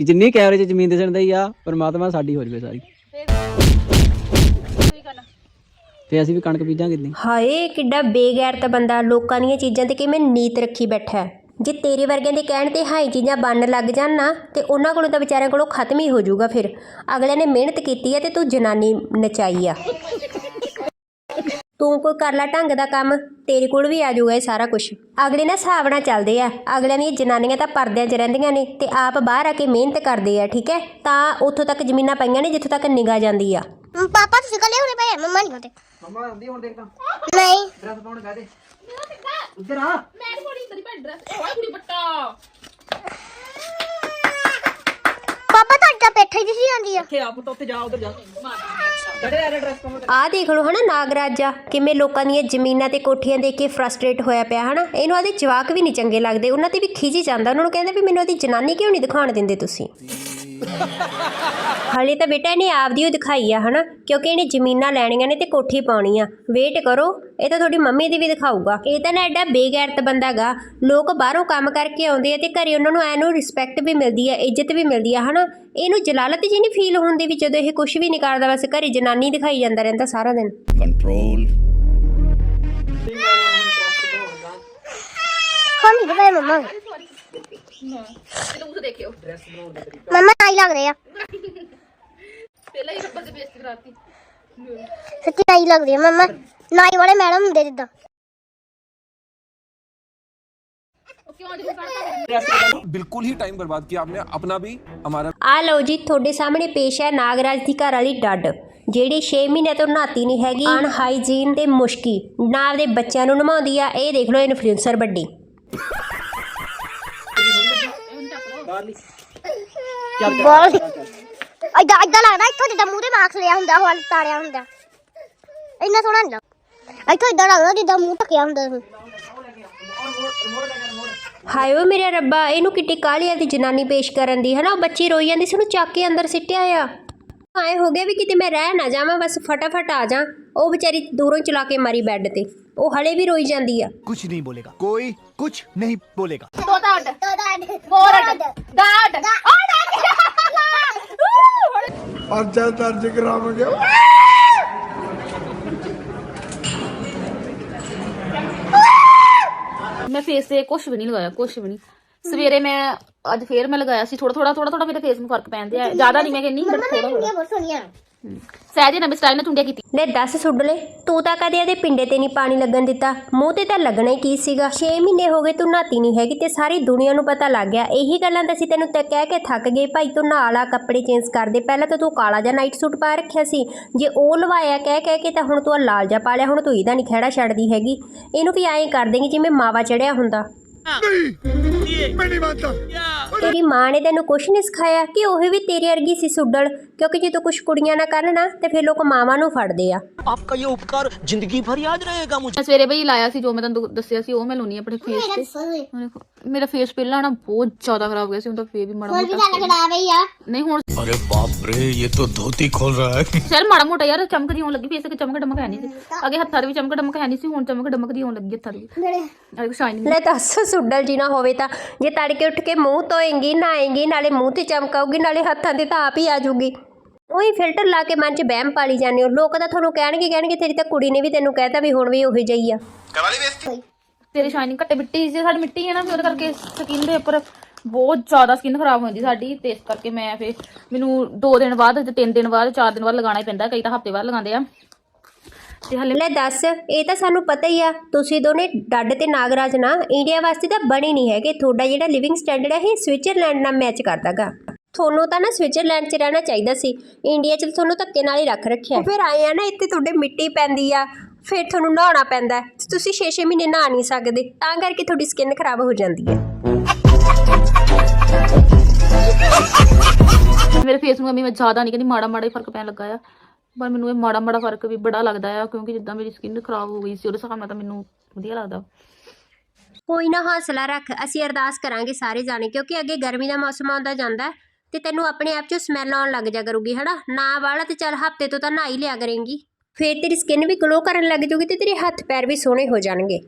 Speaker 7: ਜਿੰਨੀ ਕੈਮਰੇ 'ਚ ਜ਼ਮੀਨ ਦੱਸਣ ਦੀ ਆ ਪਰਮਾਤਮਾ ਸਾਡੀ ਹੋ ਜਵੇ ਸਾਰੀ। ਤੇ ਅਸੀਂ ਵੀ ਕਣਕ ਬੀਜਾਂਗੇ ਇਦਾਂ
Speaker 5: ਹਾਏ ਕਿੱਡਾ ਬੇਗੈਰਤ ਬੰਦਾ ਲੋਕਾਂ ਦੀਆਂ ਚੀਜ਼ਾਂ ਤੇ ਕਿਵੇਂ ਨੀਤ ਰੱਖੀ ਬੈਠਾ ਹੈ। ਜੇ ਤੇਰੇ ਵਰਗਿਆਂ ਦੇ ਕਹਿਣ ਤੇ ਹਾਈ ਚੀਜ਼ਾਂ ਬਣਨ ਲੱਗ ਜਾਣ ਨਾ ਤੇ ਉਹਨਾਂ ਕੋਲੋਂ ਤਾਂ ਵਿਚਾਰਿਆਂ ਕੋਲੋਂ ਖਤਮ ਹੀ ਹੋ ਜਾਊਗਾ ਫਿਰ। ਅਗਲੇ ਨੇ ਮਿਹਨਤ ਕੀਤੀ ਹੈ ਤੇ ਤੂੰ ਜਨਾਨੀ ਨਚਾਈ ਆ। ਤੂੰ ਕੋਈ ਕਰ ਲੈ ਢੰਗ ਦਾ ਕੰਮ ਤੇਰੇ ਕੋਲ ਵੀ ਆ ਜਾਊਗਾ ਇਹ ਸਾਰਾ ਕੁਝ ਅਗਲੇ ਨਾ ਹਿਸਾਬ ਨਾਲ ਚੱਲਦੇ ਆ। ਅਗਲਿਆਂ ਦੀਆਂ ਜਨਾਨੀਆਂ ਤਾਂ ਪਰਦਿਆਂ 'ਚ ਰਹਿੰਦੀਆਂ ਨੇ ਤੇ ਆਪ ਬਾਹਰ ਆ ਕੇ ਮਿਹਨਤ ਕਰਦੇ ਆ ਠੀਕ ਹੈ? ਤਾਂ ਉੱਥੋਂ ਤੱਕ ਜ਼ਮੀਨਾਂ ਪਈਆਂ ਨੇ ਜਿੱਥੋਂ ਤੱਕ ਨਿਗਾਹ ਜਾਂਦੀ ਆ।
Speaker 8: ਪਾਪਾ ਤੁਸੀਂ ਕੱਲੇ ਹੋਣੇ ਪਏ ਮੰਮਾ ਨਹੀਂ ਹੁੰਦੇ ਮੰਮਾ ਆਉਂਦੀ ਹੁਣ ਦੇਖਦਾ ਨਹੀਂ। ਡਰੈਸ ਪਾਉਣ ਕਾਦੇ ਉੱਧਰ ਆ। ਮੈਂ ਥੋੜੀ ਤੇਰੀ ਭੈਣ ਡਰੈਸ ਓਏ ਕੁੜੀ ਬੱਟਾ ਪਾਪਾ ਤੁਹਾਡਾ ਪੇਠਾ ਹੀ ਦਿਸੀ ਜਾਂਦੀ ਆ।
Speaker 5: ਆਹ ਦੇਖ ਲਓ ਹਨਾ ਨਾਗਰਾਜਾ ਕਿਵੇਂ ਲੋਕਾਂ ਦੀਆਂ ਜ਼ਮੀਨਾਂ ਤੇ ਕੋਠੀਆਂ ਦੇਖ ਕੇ ਫਰਸਟ੍ਰੇਟ ਹੋਇਆ ਪਿਆ ਹਨਾ। ਇਹਨੂੰ ਆਦੇ ਜਵਾਕ ਵੀ ਨਹੀਂ ਚੰਗੇ ਲੱਗਦੇ। ਉਹਨਾਂ ਤੇ ਵੀ ਖਿਜੀ ਜਾਂਦਾ। ਉਹਨਾਂ ਨੂੰ ਕਹਿੰਦਾ ਵੀ ਮੈਨੂੰ ਉਹਦੀ ਜਨਾਨੀ ਕਿਉਂ ਨਹੀਂ ਦਿਖਾਉਣ ਦਿੰਦੇ ਤੁਸੀਂ? ਹਾਲੇ ਤਾਂ ਬੇਟਾ ਇਹਨੇ ਆਪਦੀ ਉਹ ਦਿਖਾਈ ਆ ਹਨਾ? ਕਿਉਂਕਿ ਇਹਨੇ ਜ਼ਮੀਨਾਂ ਲੈਣੀਆਂ ਨੇ ਤੇ ਕੋਠੀ ਪਾਉਣੀ ਆ। ਵੇਟ ਕਰੋ ਇਹ ਤਾਂ ਤੁਹਾਡੀ ਮੰਮੀ ਦੀ ਵੀ ਦਿਖਾਊਗਾ। ਇਹ ਤਾਂ ਨਾ ਐਡਾ ਬੇਗੈਰਤ ਬੰਦਾ ਗਾ। ਲੋਕ ਬਾਹਰੋਂ ਕੰਮ ਕਰਕੇ ਆਉਂਦੇ ਆ ਤੇ ਘਰੇ ਉਹਨਾਂ ਨੂੰ ਐ ਨੂੰ ਰਿਸਪੈਕਟ ਵੀ ਮਿਲਦੀ ਆ ਇੱਜ਼ਤ ਵੀ ਮਿਲਦੀ ਆ ਹਨਾ? ਇਹਨੂੰ ਜਲਾਲਤ ਜੀ ਨਹੀਂ ਫੀਲ ਹੁੰਦੀ ਵੀ ਜਦੋਂ ਇਹ ਕੁਝ ਵੀ ਨਹੀਂ ਕਰਦਾ ਬਸ ਘਰੇ ਜਨਾਨੀ ਦਿਖਾਈ ਜਾਂਦਾ ਰਹਿੰਦਾ ਸਾਰਾ ਦਿਨ।
Speaker 8: ਹੁਣ ਨਹੀਂ ਪਏ ਮੰਮਾ ਮੰਮਾ ਆਈ ਲੱਗ ਰਹੇ ਆ ਪਹਿਲਾਂ ਹੀ ਰੱਬਾ ਦੇ ਬੇਇੱਜ਼ਤੀ ਕਰਾਤੀ ਸੱਚੀ ਆਈ ਲੱਗ ਰਹੀ ਆ ਮੰਮਾ ਨਾਈ ਵਾਲੇ ਮੈਡਮ ਹੁੰਦੇ ਜਿੱਦਾਂ
Speaker 9: बिल्कुल ही टाइम बर्बाद किया आपने अपना भी हमारा
Speaker 5: ਆ ਲਓ ਜੀ ਤੁਹਾਡੇ ਸਾਹਮਣੇ ਪੇਸ਼ ਹੈ ਨਾਗਰਾਜ ਦੀ ਘਰ ਵਾਲੀ ਡੱਡ ਜਿਹੜੀ 6 ਮਹੀਨੇ ਤੋਂ ਨਹਾਤੀ ਨਹੀਂ ਹੈਗੀ ਅਨਹਾਈਜੀਨ ਤੇ ਮੁਸ਼ਕੀ ਨਾ ਆਪਦੇ ਬੱਚਿਆਂ ਨੂੰ ਨਮਾਉਂਦੀ ਆ ਇਹ ਦੇਖ ਲਓ ਇਨਫਲੂਐਂਸਰ ਵੱਡੀ
Speaker 8: ਬੋਲ ਐਦਾਂ ਐਦਾਂ ਲੱਗਦਾ ਇੱਥੋਂ ਜਿੱਦਾਂ ਮੂੰਹ ਤੇ ਮਾਰਕਸ ਲਿਆ ਹੁੰਦਾ ਹਵਾਲ ਤਾਰਿਆ ਹੁੰਦਾ। ਇੰਨਾ ਸੋਹਣਾ ਨਹੀਂ ਲੱਗਦਾ। ਇੱਥੋਂ ਇਦਾਂ ਲੱਗਦਾ ਜਿੱਦਾਂ ਮੂੰਹ ਢੱਕਿਆ ਹੁੰਦਾ ਸੀ
Speaker 5: ਹਾਏ ਓ ਮੇਰੇ ਰੱਬਾ, ਇਹਨੂੰ ਕਿੱਡੀ ਕਾਹਲੀ ਆ ਦੀ ਜਨਾਨੀ ਪੇਸ਼ ਕਰਨ ਦੀ। ਹਨਾ, ਉਹ ਬੱਚੀ ਰੋਈ ਜਾਂਦੀ ਸੀ, ਉਹਨੂੰ ਚੱਕ ਕੇ ਅੰਦਰ ਸਿੱਟਿਆ ਆ। ਆਏ ਹੋ ਗਿਆ ਵੀ ਕਿਤੇ ਮੈਂ ਰਹਿ ਨਾ ਜਾਵਾਂ ਬਸ ਫਟਾਫਟ ਆ ਜਾ ਉਹ ਵਿਚਾਰੀ ਦੂਰੋਂ ਚਲਾ ਕੇ ਮਾਰੀ ਬੈੱਡ ਤੇ ਉਹ ਹਲੇ ਵੀ ਰੋਈ ਜਾਂਦੀ ਆ
Speaker 3: कुछ नहीं बोलेगा कोई कुछ नहीं बोलेगा पर्चा दर्ज कराओगे
Speaker 10: ਮੈਂ ਫੇਸ ਤੇ ਕੁਝ ਵੀ ਨਹੀਂ ਲਗਾਇਆ ਕੁਝ ਵੀ ਨਹੀਂ ਸਵੇਰੇ ਮੈਂ ਅੱਜ ਫੇਰ ਮੈਂ ਲਗਾਇਆ ਸੀ ਥੋੜਾ ਥੋੜਾ ਥੋੜਾ ਥੋੜਾ ਮੇਰੇ ਫੇਸ ਨੂੰ ਫ਼ਰਕ ਪੈਂਦੇ ਆ ਜ਼ਿਆਦਾ ਨਹੀਂ ਮੈਂ ਕਹਿੰਨੀ ਬਟ ਥੋੜਾ ਥੋੜਾ
Speaker 8: ਬਹੁਤ ਸੋਹਣੀਆਂ।
Speaker 10: ਸਹਿਜ ਨਵੇਂ ਸਟਾਈਲ ਨਾਲ ਚੁੰਡੀਆਂ ਕੀਤੀ
Speaker 5: ਲੈ ਦੱਸ ਸੁੱਡਲੇ ਤੂੰ ਤਾਂ ਕਦੇ ਇਹਦੇ ਪਿੰਡੇ ਤੇ ਨਹੀਂ ਪਾਣੀ ਲੱਗਣ ਦਿੱਤਾ। ਮੂੰਹ ਤੇ ਤਾਂ ਲੱਗਣਾ ਹੀ ਕੀ ਸੀਗਾ? 6 ਮਹੀਨੇ ਹੋ ਗਏ ਤੂੰ ਨਹਾਤੀ ਨਹੀਂ ਹੈਗੀ ਤੇ ਸਾਰੀ ਦੁਨੀਆ ਨੂੰ ਪਤਾ ਲੱਗ ਗਿਆ। ਇਹੀ ਗੱਲਾਂ ਤਾਂ ਅਸੀਂ ਤੈਨੂੰ ਤੇ ਕਹਿ ਕੇ ਥੱਕ ਗਏ। ਭਾਈ ਤੂੰ ਨਹਾ ਲਾ ਕੱਪੜੇ ਚੇਂਜ ਕਰ ਦੇ। ਪਹਿਲਾਂ ਤਾਂ ਤੂੰ ਕਾਲਾ ਜਿਹਾ ਨਾਈਟ ਸੂਟ ਪਾ ਰੱਖਿਆ ਸੀ। ਜੇ ਉਹ ਲਵਾਇਆ ਕਹਿ ਕਹਿ ਕੇ ਤਾਂ ਹੁਣ ਤੂੰ ਲਾਲ ਜਿਹਾ ਪਾ ਲਿਆ। ਹੁਣ ਤੂੰ ਇਹਦਾ ਨਹੀਂ ਖਹਿੜਾ ਛੱਡਦੀ ਹੈਗੀ। ਇਹਨੂੰ ਵੀ ਐਂ ਕਰ ਦੇਂਗੀ ਜਿਵੇਂ ਮਾਵਾ ਚੜਿਆ ਹੁੰਦਾ।
Speaker 3: मैं नहीं मानता
Speaker 5: ਤੇਰੀ ਮਾਂ ਨੇ ਤੈਨੂੰ ਕੁਛ ਨਹੀਂ ਸਿਖਾਇਆ ਕਿ ਉਹ ਵੀ ਤੇਰੀ ਵਰਗੀ ਸੀ ਸੁੱਡਲ ਕਿਉਂਕਿ ਜੇ ਤੂੰ ਕੁਛ ਕੁੜੀਆਂ ਨਾ ਕਰਨ ਨਾ ਤੇ ਫਿਰ ਲੋਕ ਮਾਵਾਂ ਨੂੰ ਫੜਦੇ ਆ
Speaker 2: आपका ये उपकार जिंदगी भर याद रहेगा मुझे
Speaker 10: ਮੈਂ ਸਵੇਰੇ ਬਈ ਲਾਇਆ ਸੀ ਜੋ ਮੈਂ ਤੁਹਾਨੂੰ ਦੱਸਿਆ ਸੀ ਉਹ ਮੈਂ ਲਾਉਣੀ ਆਪਣੇ ਫੇਸ ਤੇ ਹੁਣ ਦੇਖੋ, ਮੇਰਾ ਫੇਸ ਪਹਿਲਾਂ ਨਾ ਬਹੁਤ ਜ਼ਿਆਦਾ ਖਰਾਬ ਹੋ ਗਿਆ ਸੀ ਹੁਣ ਤਾਂ ਫੇਰ ਵੀ ਮਾੜਾ
Speaker 8: ਹੋਰ ਵੀ
Speaker 10: ਮੋਟਾ
Speaker 8: ਗੱਲ ਖਰਾਬ ਹੀ ਆ
Speaker 10: ਨਹੀਂ ਹੁਣ
Speaker 2: अरे बाप रे ये तो धोती खोल रहा है
Speaker 10: ਚੱਲ ਮਾੜਾ ਮੋਟਾ ਯਾਰ ਚਮਕ ਜੀ ਆਉਣ ਲੱਗੀ ਫੇਸ ਤੇ ਚਮਕ ਡਮਕ ਹੈ ਨਹੀਂ ਸੀ ਅੱਗੇ ਹੱਥਾਂ ਦੇ ਵੀ ਚਮਕ ਡਮਕ ਹੈ ਨਹੀਂ ਸੀ ਹੁਣ ਚਮਕ ਡਮਕ ਦੀ ਆਉਣ ਲੱਗੀ ਹੱਥਾਂ ਦੇ ਵੀ ਅਰੇ ਸ਼ਾਈਨਿੰਗ
Speaker 5: ਲੈ ਦੱਸ ਸੁੱਡਲ ਜੀ ਨਾ ਹੋਵੇ ਤਾਂ ਜੇ ਤੜਕੇ ਉੱਠ ਕੇ ਮੂੰਹ ਧੋਏਂਗੀ ਨਹਾਏਂਗੀ ਨਾਲੇ ਮੂੰਹ ਤੇ ਚਮਕਾਉਗੀ ਨਾਲੇ ਹੱਥਾਂ ਤੇ ਤਾਂ ਆਪ ਹੀ ਆ ਜਾਊਗੀ ਉਹੀ ਫਿਲਟਰ ਲਾ ਕੇ ਮਨ 'ਚ ਵਹਿਮ ਪਾਲੀ ਜਾਂਦੇ ਹੋ ਲੋਕ ਤਾਂ ਤੁਹਾਨੂੰ ਕਹਿਣਗੇ ਕਹਿਣਗੇ ਤੇਰੀ ਤਾਂ ਕੁੜੀ ਨੇ ਵੀ ਤੈਨੂੰ ਕਹਿਤਾ ਵੀ ਹੁਣ ਵੀ ਉਹੀ ਜਿਹੀ ਆ
Speaker 10: ਤੇਰੀ ਸ਼ਾਈਨਿੰਗ ਘੱਟੇ ਮਿੱਟੀ ਜੇ ਸਾਡੀ ਮਿੱਟੀ ਹੈ ਨਾ ਫਿਰ ਉਹਦੇ ਕਰਕੇ ਸਕਿਨ ਦੇ ਉੱਪਰ ਬਹੁਤ ਜ਼ਿਆਦਾ ਸਕਿਨ ਖਰਾਬ ਹੋ ਜਾਂਦੀ ਸਾਡੀ ਤੇ ਇਸ ਕਰਕੇ ਮੈਂ ਫਿਰ ਮੈਨੂੰ 2 ਦਿਨ ਬਾਅਦ ਤੇ 3 ਦਿਨ ਬਾਅਦ 4 ਦਿਨ ਬਾਅਦ ਲਗਾਉਣਾ ਹੀ ਪੈਂਦਾ ਕਈ ਤਾਂ ਹਫ਼ਤੇ ਬਾਅਦ ਲਗਾਉਂਦੇ ਆ। ਤੇ ਹਲੇ
Speaker 5: ਲੈ ਦੱਸ ਇਹ ਤਾਂ ਸਾਨੂੰ ਪਤਾ ਹੀ ਆ ਤੁਸੀਂ ਦੋਨੇ ਡੱਡ ਤੇ ਨਾਗਰਾਜ ਨਾ ਇੰਡੀਆ ਵਾਸਤੇ ਤਾਂ ਬਣੇ ਨਹੀਂ ਹੈਗੇ ਤੁਹਾਡਾ ਜਿਹੜਾ ਲਿਵਿੰਗ ਸਟੈਂਡਰਡ ਹੈ ਇਹ ਸਵਿਟਜ਼ਰਲੈਂਡ ਨਾਲ ਮੈਚ ਕਰਦਾਗਾ। ਤੁਹਾਨੂੰ ਤਾਂ ਨਾ ਸਵਿਟਜ਼ਰਲੈਂਡ 'ਚ ਰਹਿਣਾ ਚਾਹੀਦਾ ਸੀ ਇੰਡੀਆ 'ਚ ਤਾਂ ਤੁਹਾਨੂੰ ਧੱਕੇ ਨਾਲ ਹੀ ਰੱਖ ਰੱਖਿਆ। ਫਿਰ ਆਏ ਆ ਨਾ ਇੱਥੇ ਤੁਹਾਡੇ ਮਿੱਟੀ ਪੈਂਦੀ ਆ ਫਿਰ ਤੁਹਾਨੂੰ ਨਹਾਉਣਾ ਪੈਂਦਾ ਹੈ। ਤੇ ਤੁਸੀਂ 6-6 ਮਹੀਨੇ ਨਹਾ ਨਹੀਂ ਸਕਦੇ ਤਾਂ ਕਰਕੇ ਤੁਹਾਡੀ ਸਕਿਨ ਖਰਾਬ ਹੋ ਜਾਂਦੀ ਹੈ।
Speaker 10: ਮੇਰੇ ਫੇਸ ਨੂੰ ਐਵੇਂ ਮੈਂ ਜ਼ਿਆਦਾ ਨਹੀਂ ਕਹਿੰਦੀ ਮਾੜਾ ਮਾੜਾ ਹੀ ਫ਼ਰਕ ਪੈਣ ਲੱਗਾ ਆ। ਪਰ ਮੈਨੂੰ ਇਹ ਮਾੜਾ ਮਾੜਾ ਫ਼ਰਕ ਵੀ ਬੜਾ ਲੱਗਦਾ ਆ ਕਿਉਂਕਿ ਜਿੱਦਾਂ ਮੇਰੀ ਸਕਿਨ ਖਰਾਬ ਹੋ ਗਈ ਸੀ ਉਹਦੇ ਹਿਸਾਬ ਨਾਲ ਤਾਂ ਮੈਨੂੰ ਵਧੀਆ ਲੱਗਦਾ।
Speaker 5: ਕੋਈ ਨਾ ਹੌਸਲਾ ਰੱਖ ਅਸੀਂ ਅਰਦਾਸ ਕਰਾਂਗੇ ਸਾਰੇ ਜਾਣੇ ਕਿਉਂਕਿ ਅੱਗੇ ਗਰਮੀ ਦਾ ਮੌਸਮ ਆਉਂਦਾ ਜਾਂਦਾ ਹੈ ਤੇ ਤੈਨੂੰ ਆਪਣੇ ਆਪ 'ਚੋਂ ਸਮੈਲ ਆਉਣ ਲੱਗ ਜਾ ਕਰੂਗੀ ਹਨਾ? ਨਾ ਵਾਲਾ ਤੇ ਚੱਲ ਹਫ਼ਤੇ ਤੋਂ ਤਾਂ ਨਹਾ ਹੀ ਲਿਆ ਕਰੇਂਗੀ। ਫੇਰ ਤੇਰੀ ਸਕਿਨ ਵੀ ਗਲੋ ਕਰਨ ਲੱਗ ਜੂਗੀ ਤੇ ਤੇਰੇ ਹੱਥ ਪੈਰ ਵੀ ਸੋਹਣੇ ਹੋ ਜਾਣਗੇ।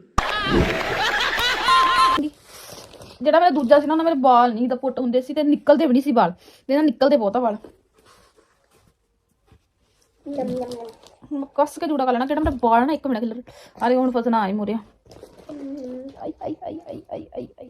Speaker 10: ਜਿਹੜਾ ਮੇਰਾ ਦੂਜਾ ਸੀ ਨਾ ਉਹਨਾਂ ਮੇਰੇ ਵਾਲ ਨਹੀਂ ਦਾ ਪੁੱਟ ਹੁੰਦੇ ਸੀ ਤੇ ਨਿਕਲਦੇ ਵੀ ਨਹੀਂ ਸੀ ਵਾਲ। ਤੇ ਨਾ ਨਿਕਲਦੇ ਬਹੁਤ ਆ ਵਾਲ। ਹੁਣ ਮੈਂ ਕੱਸ ਕੇ ਜੂੜਾ ਕਰ ਲੈਣਾ ਜਿਹੜਾ ਮੇਰਾ ਵਾਲ ਨਾ ਇੱਕ ਮਿੰਟ ਖਿਲਰ ਅਰੇ ਹੁਣ ਫਸਣਾ ਆਈ ਮੋਰਿਆ ਆਈ ਆਈ ਆਈ ਆਈ ਆਈ ਆਈ ਆਈ।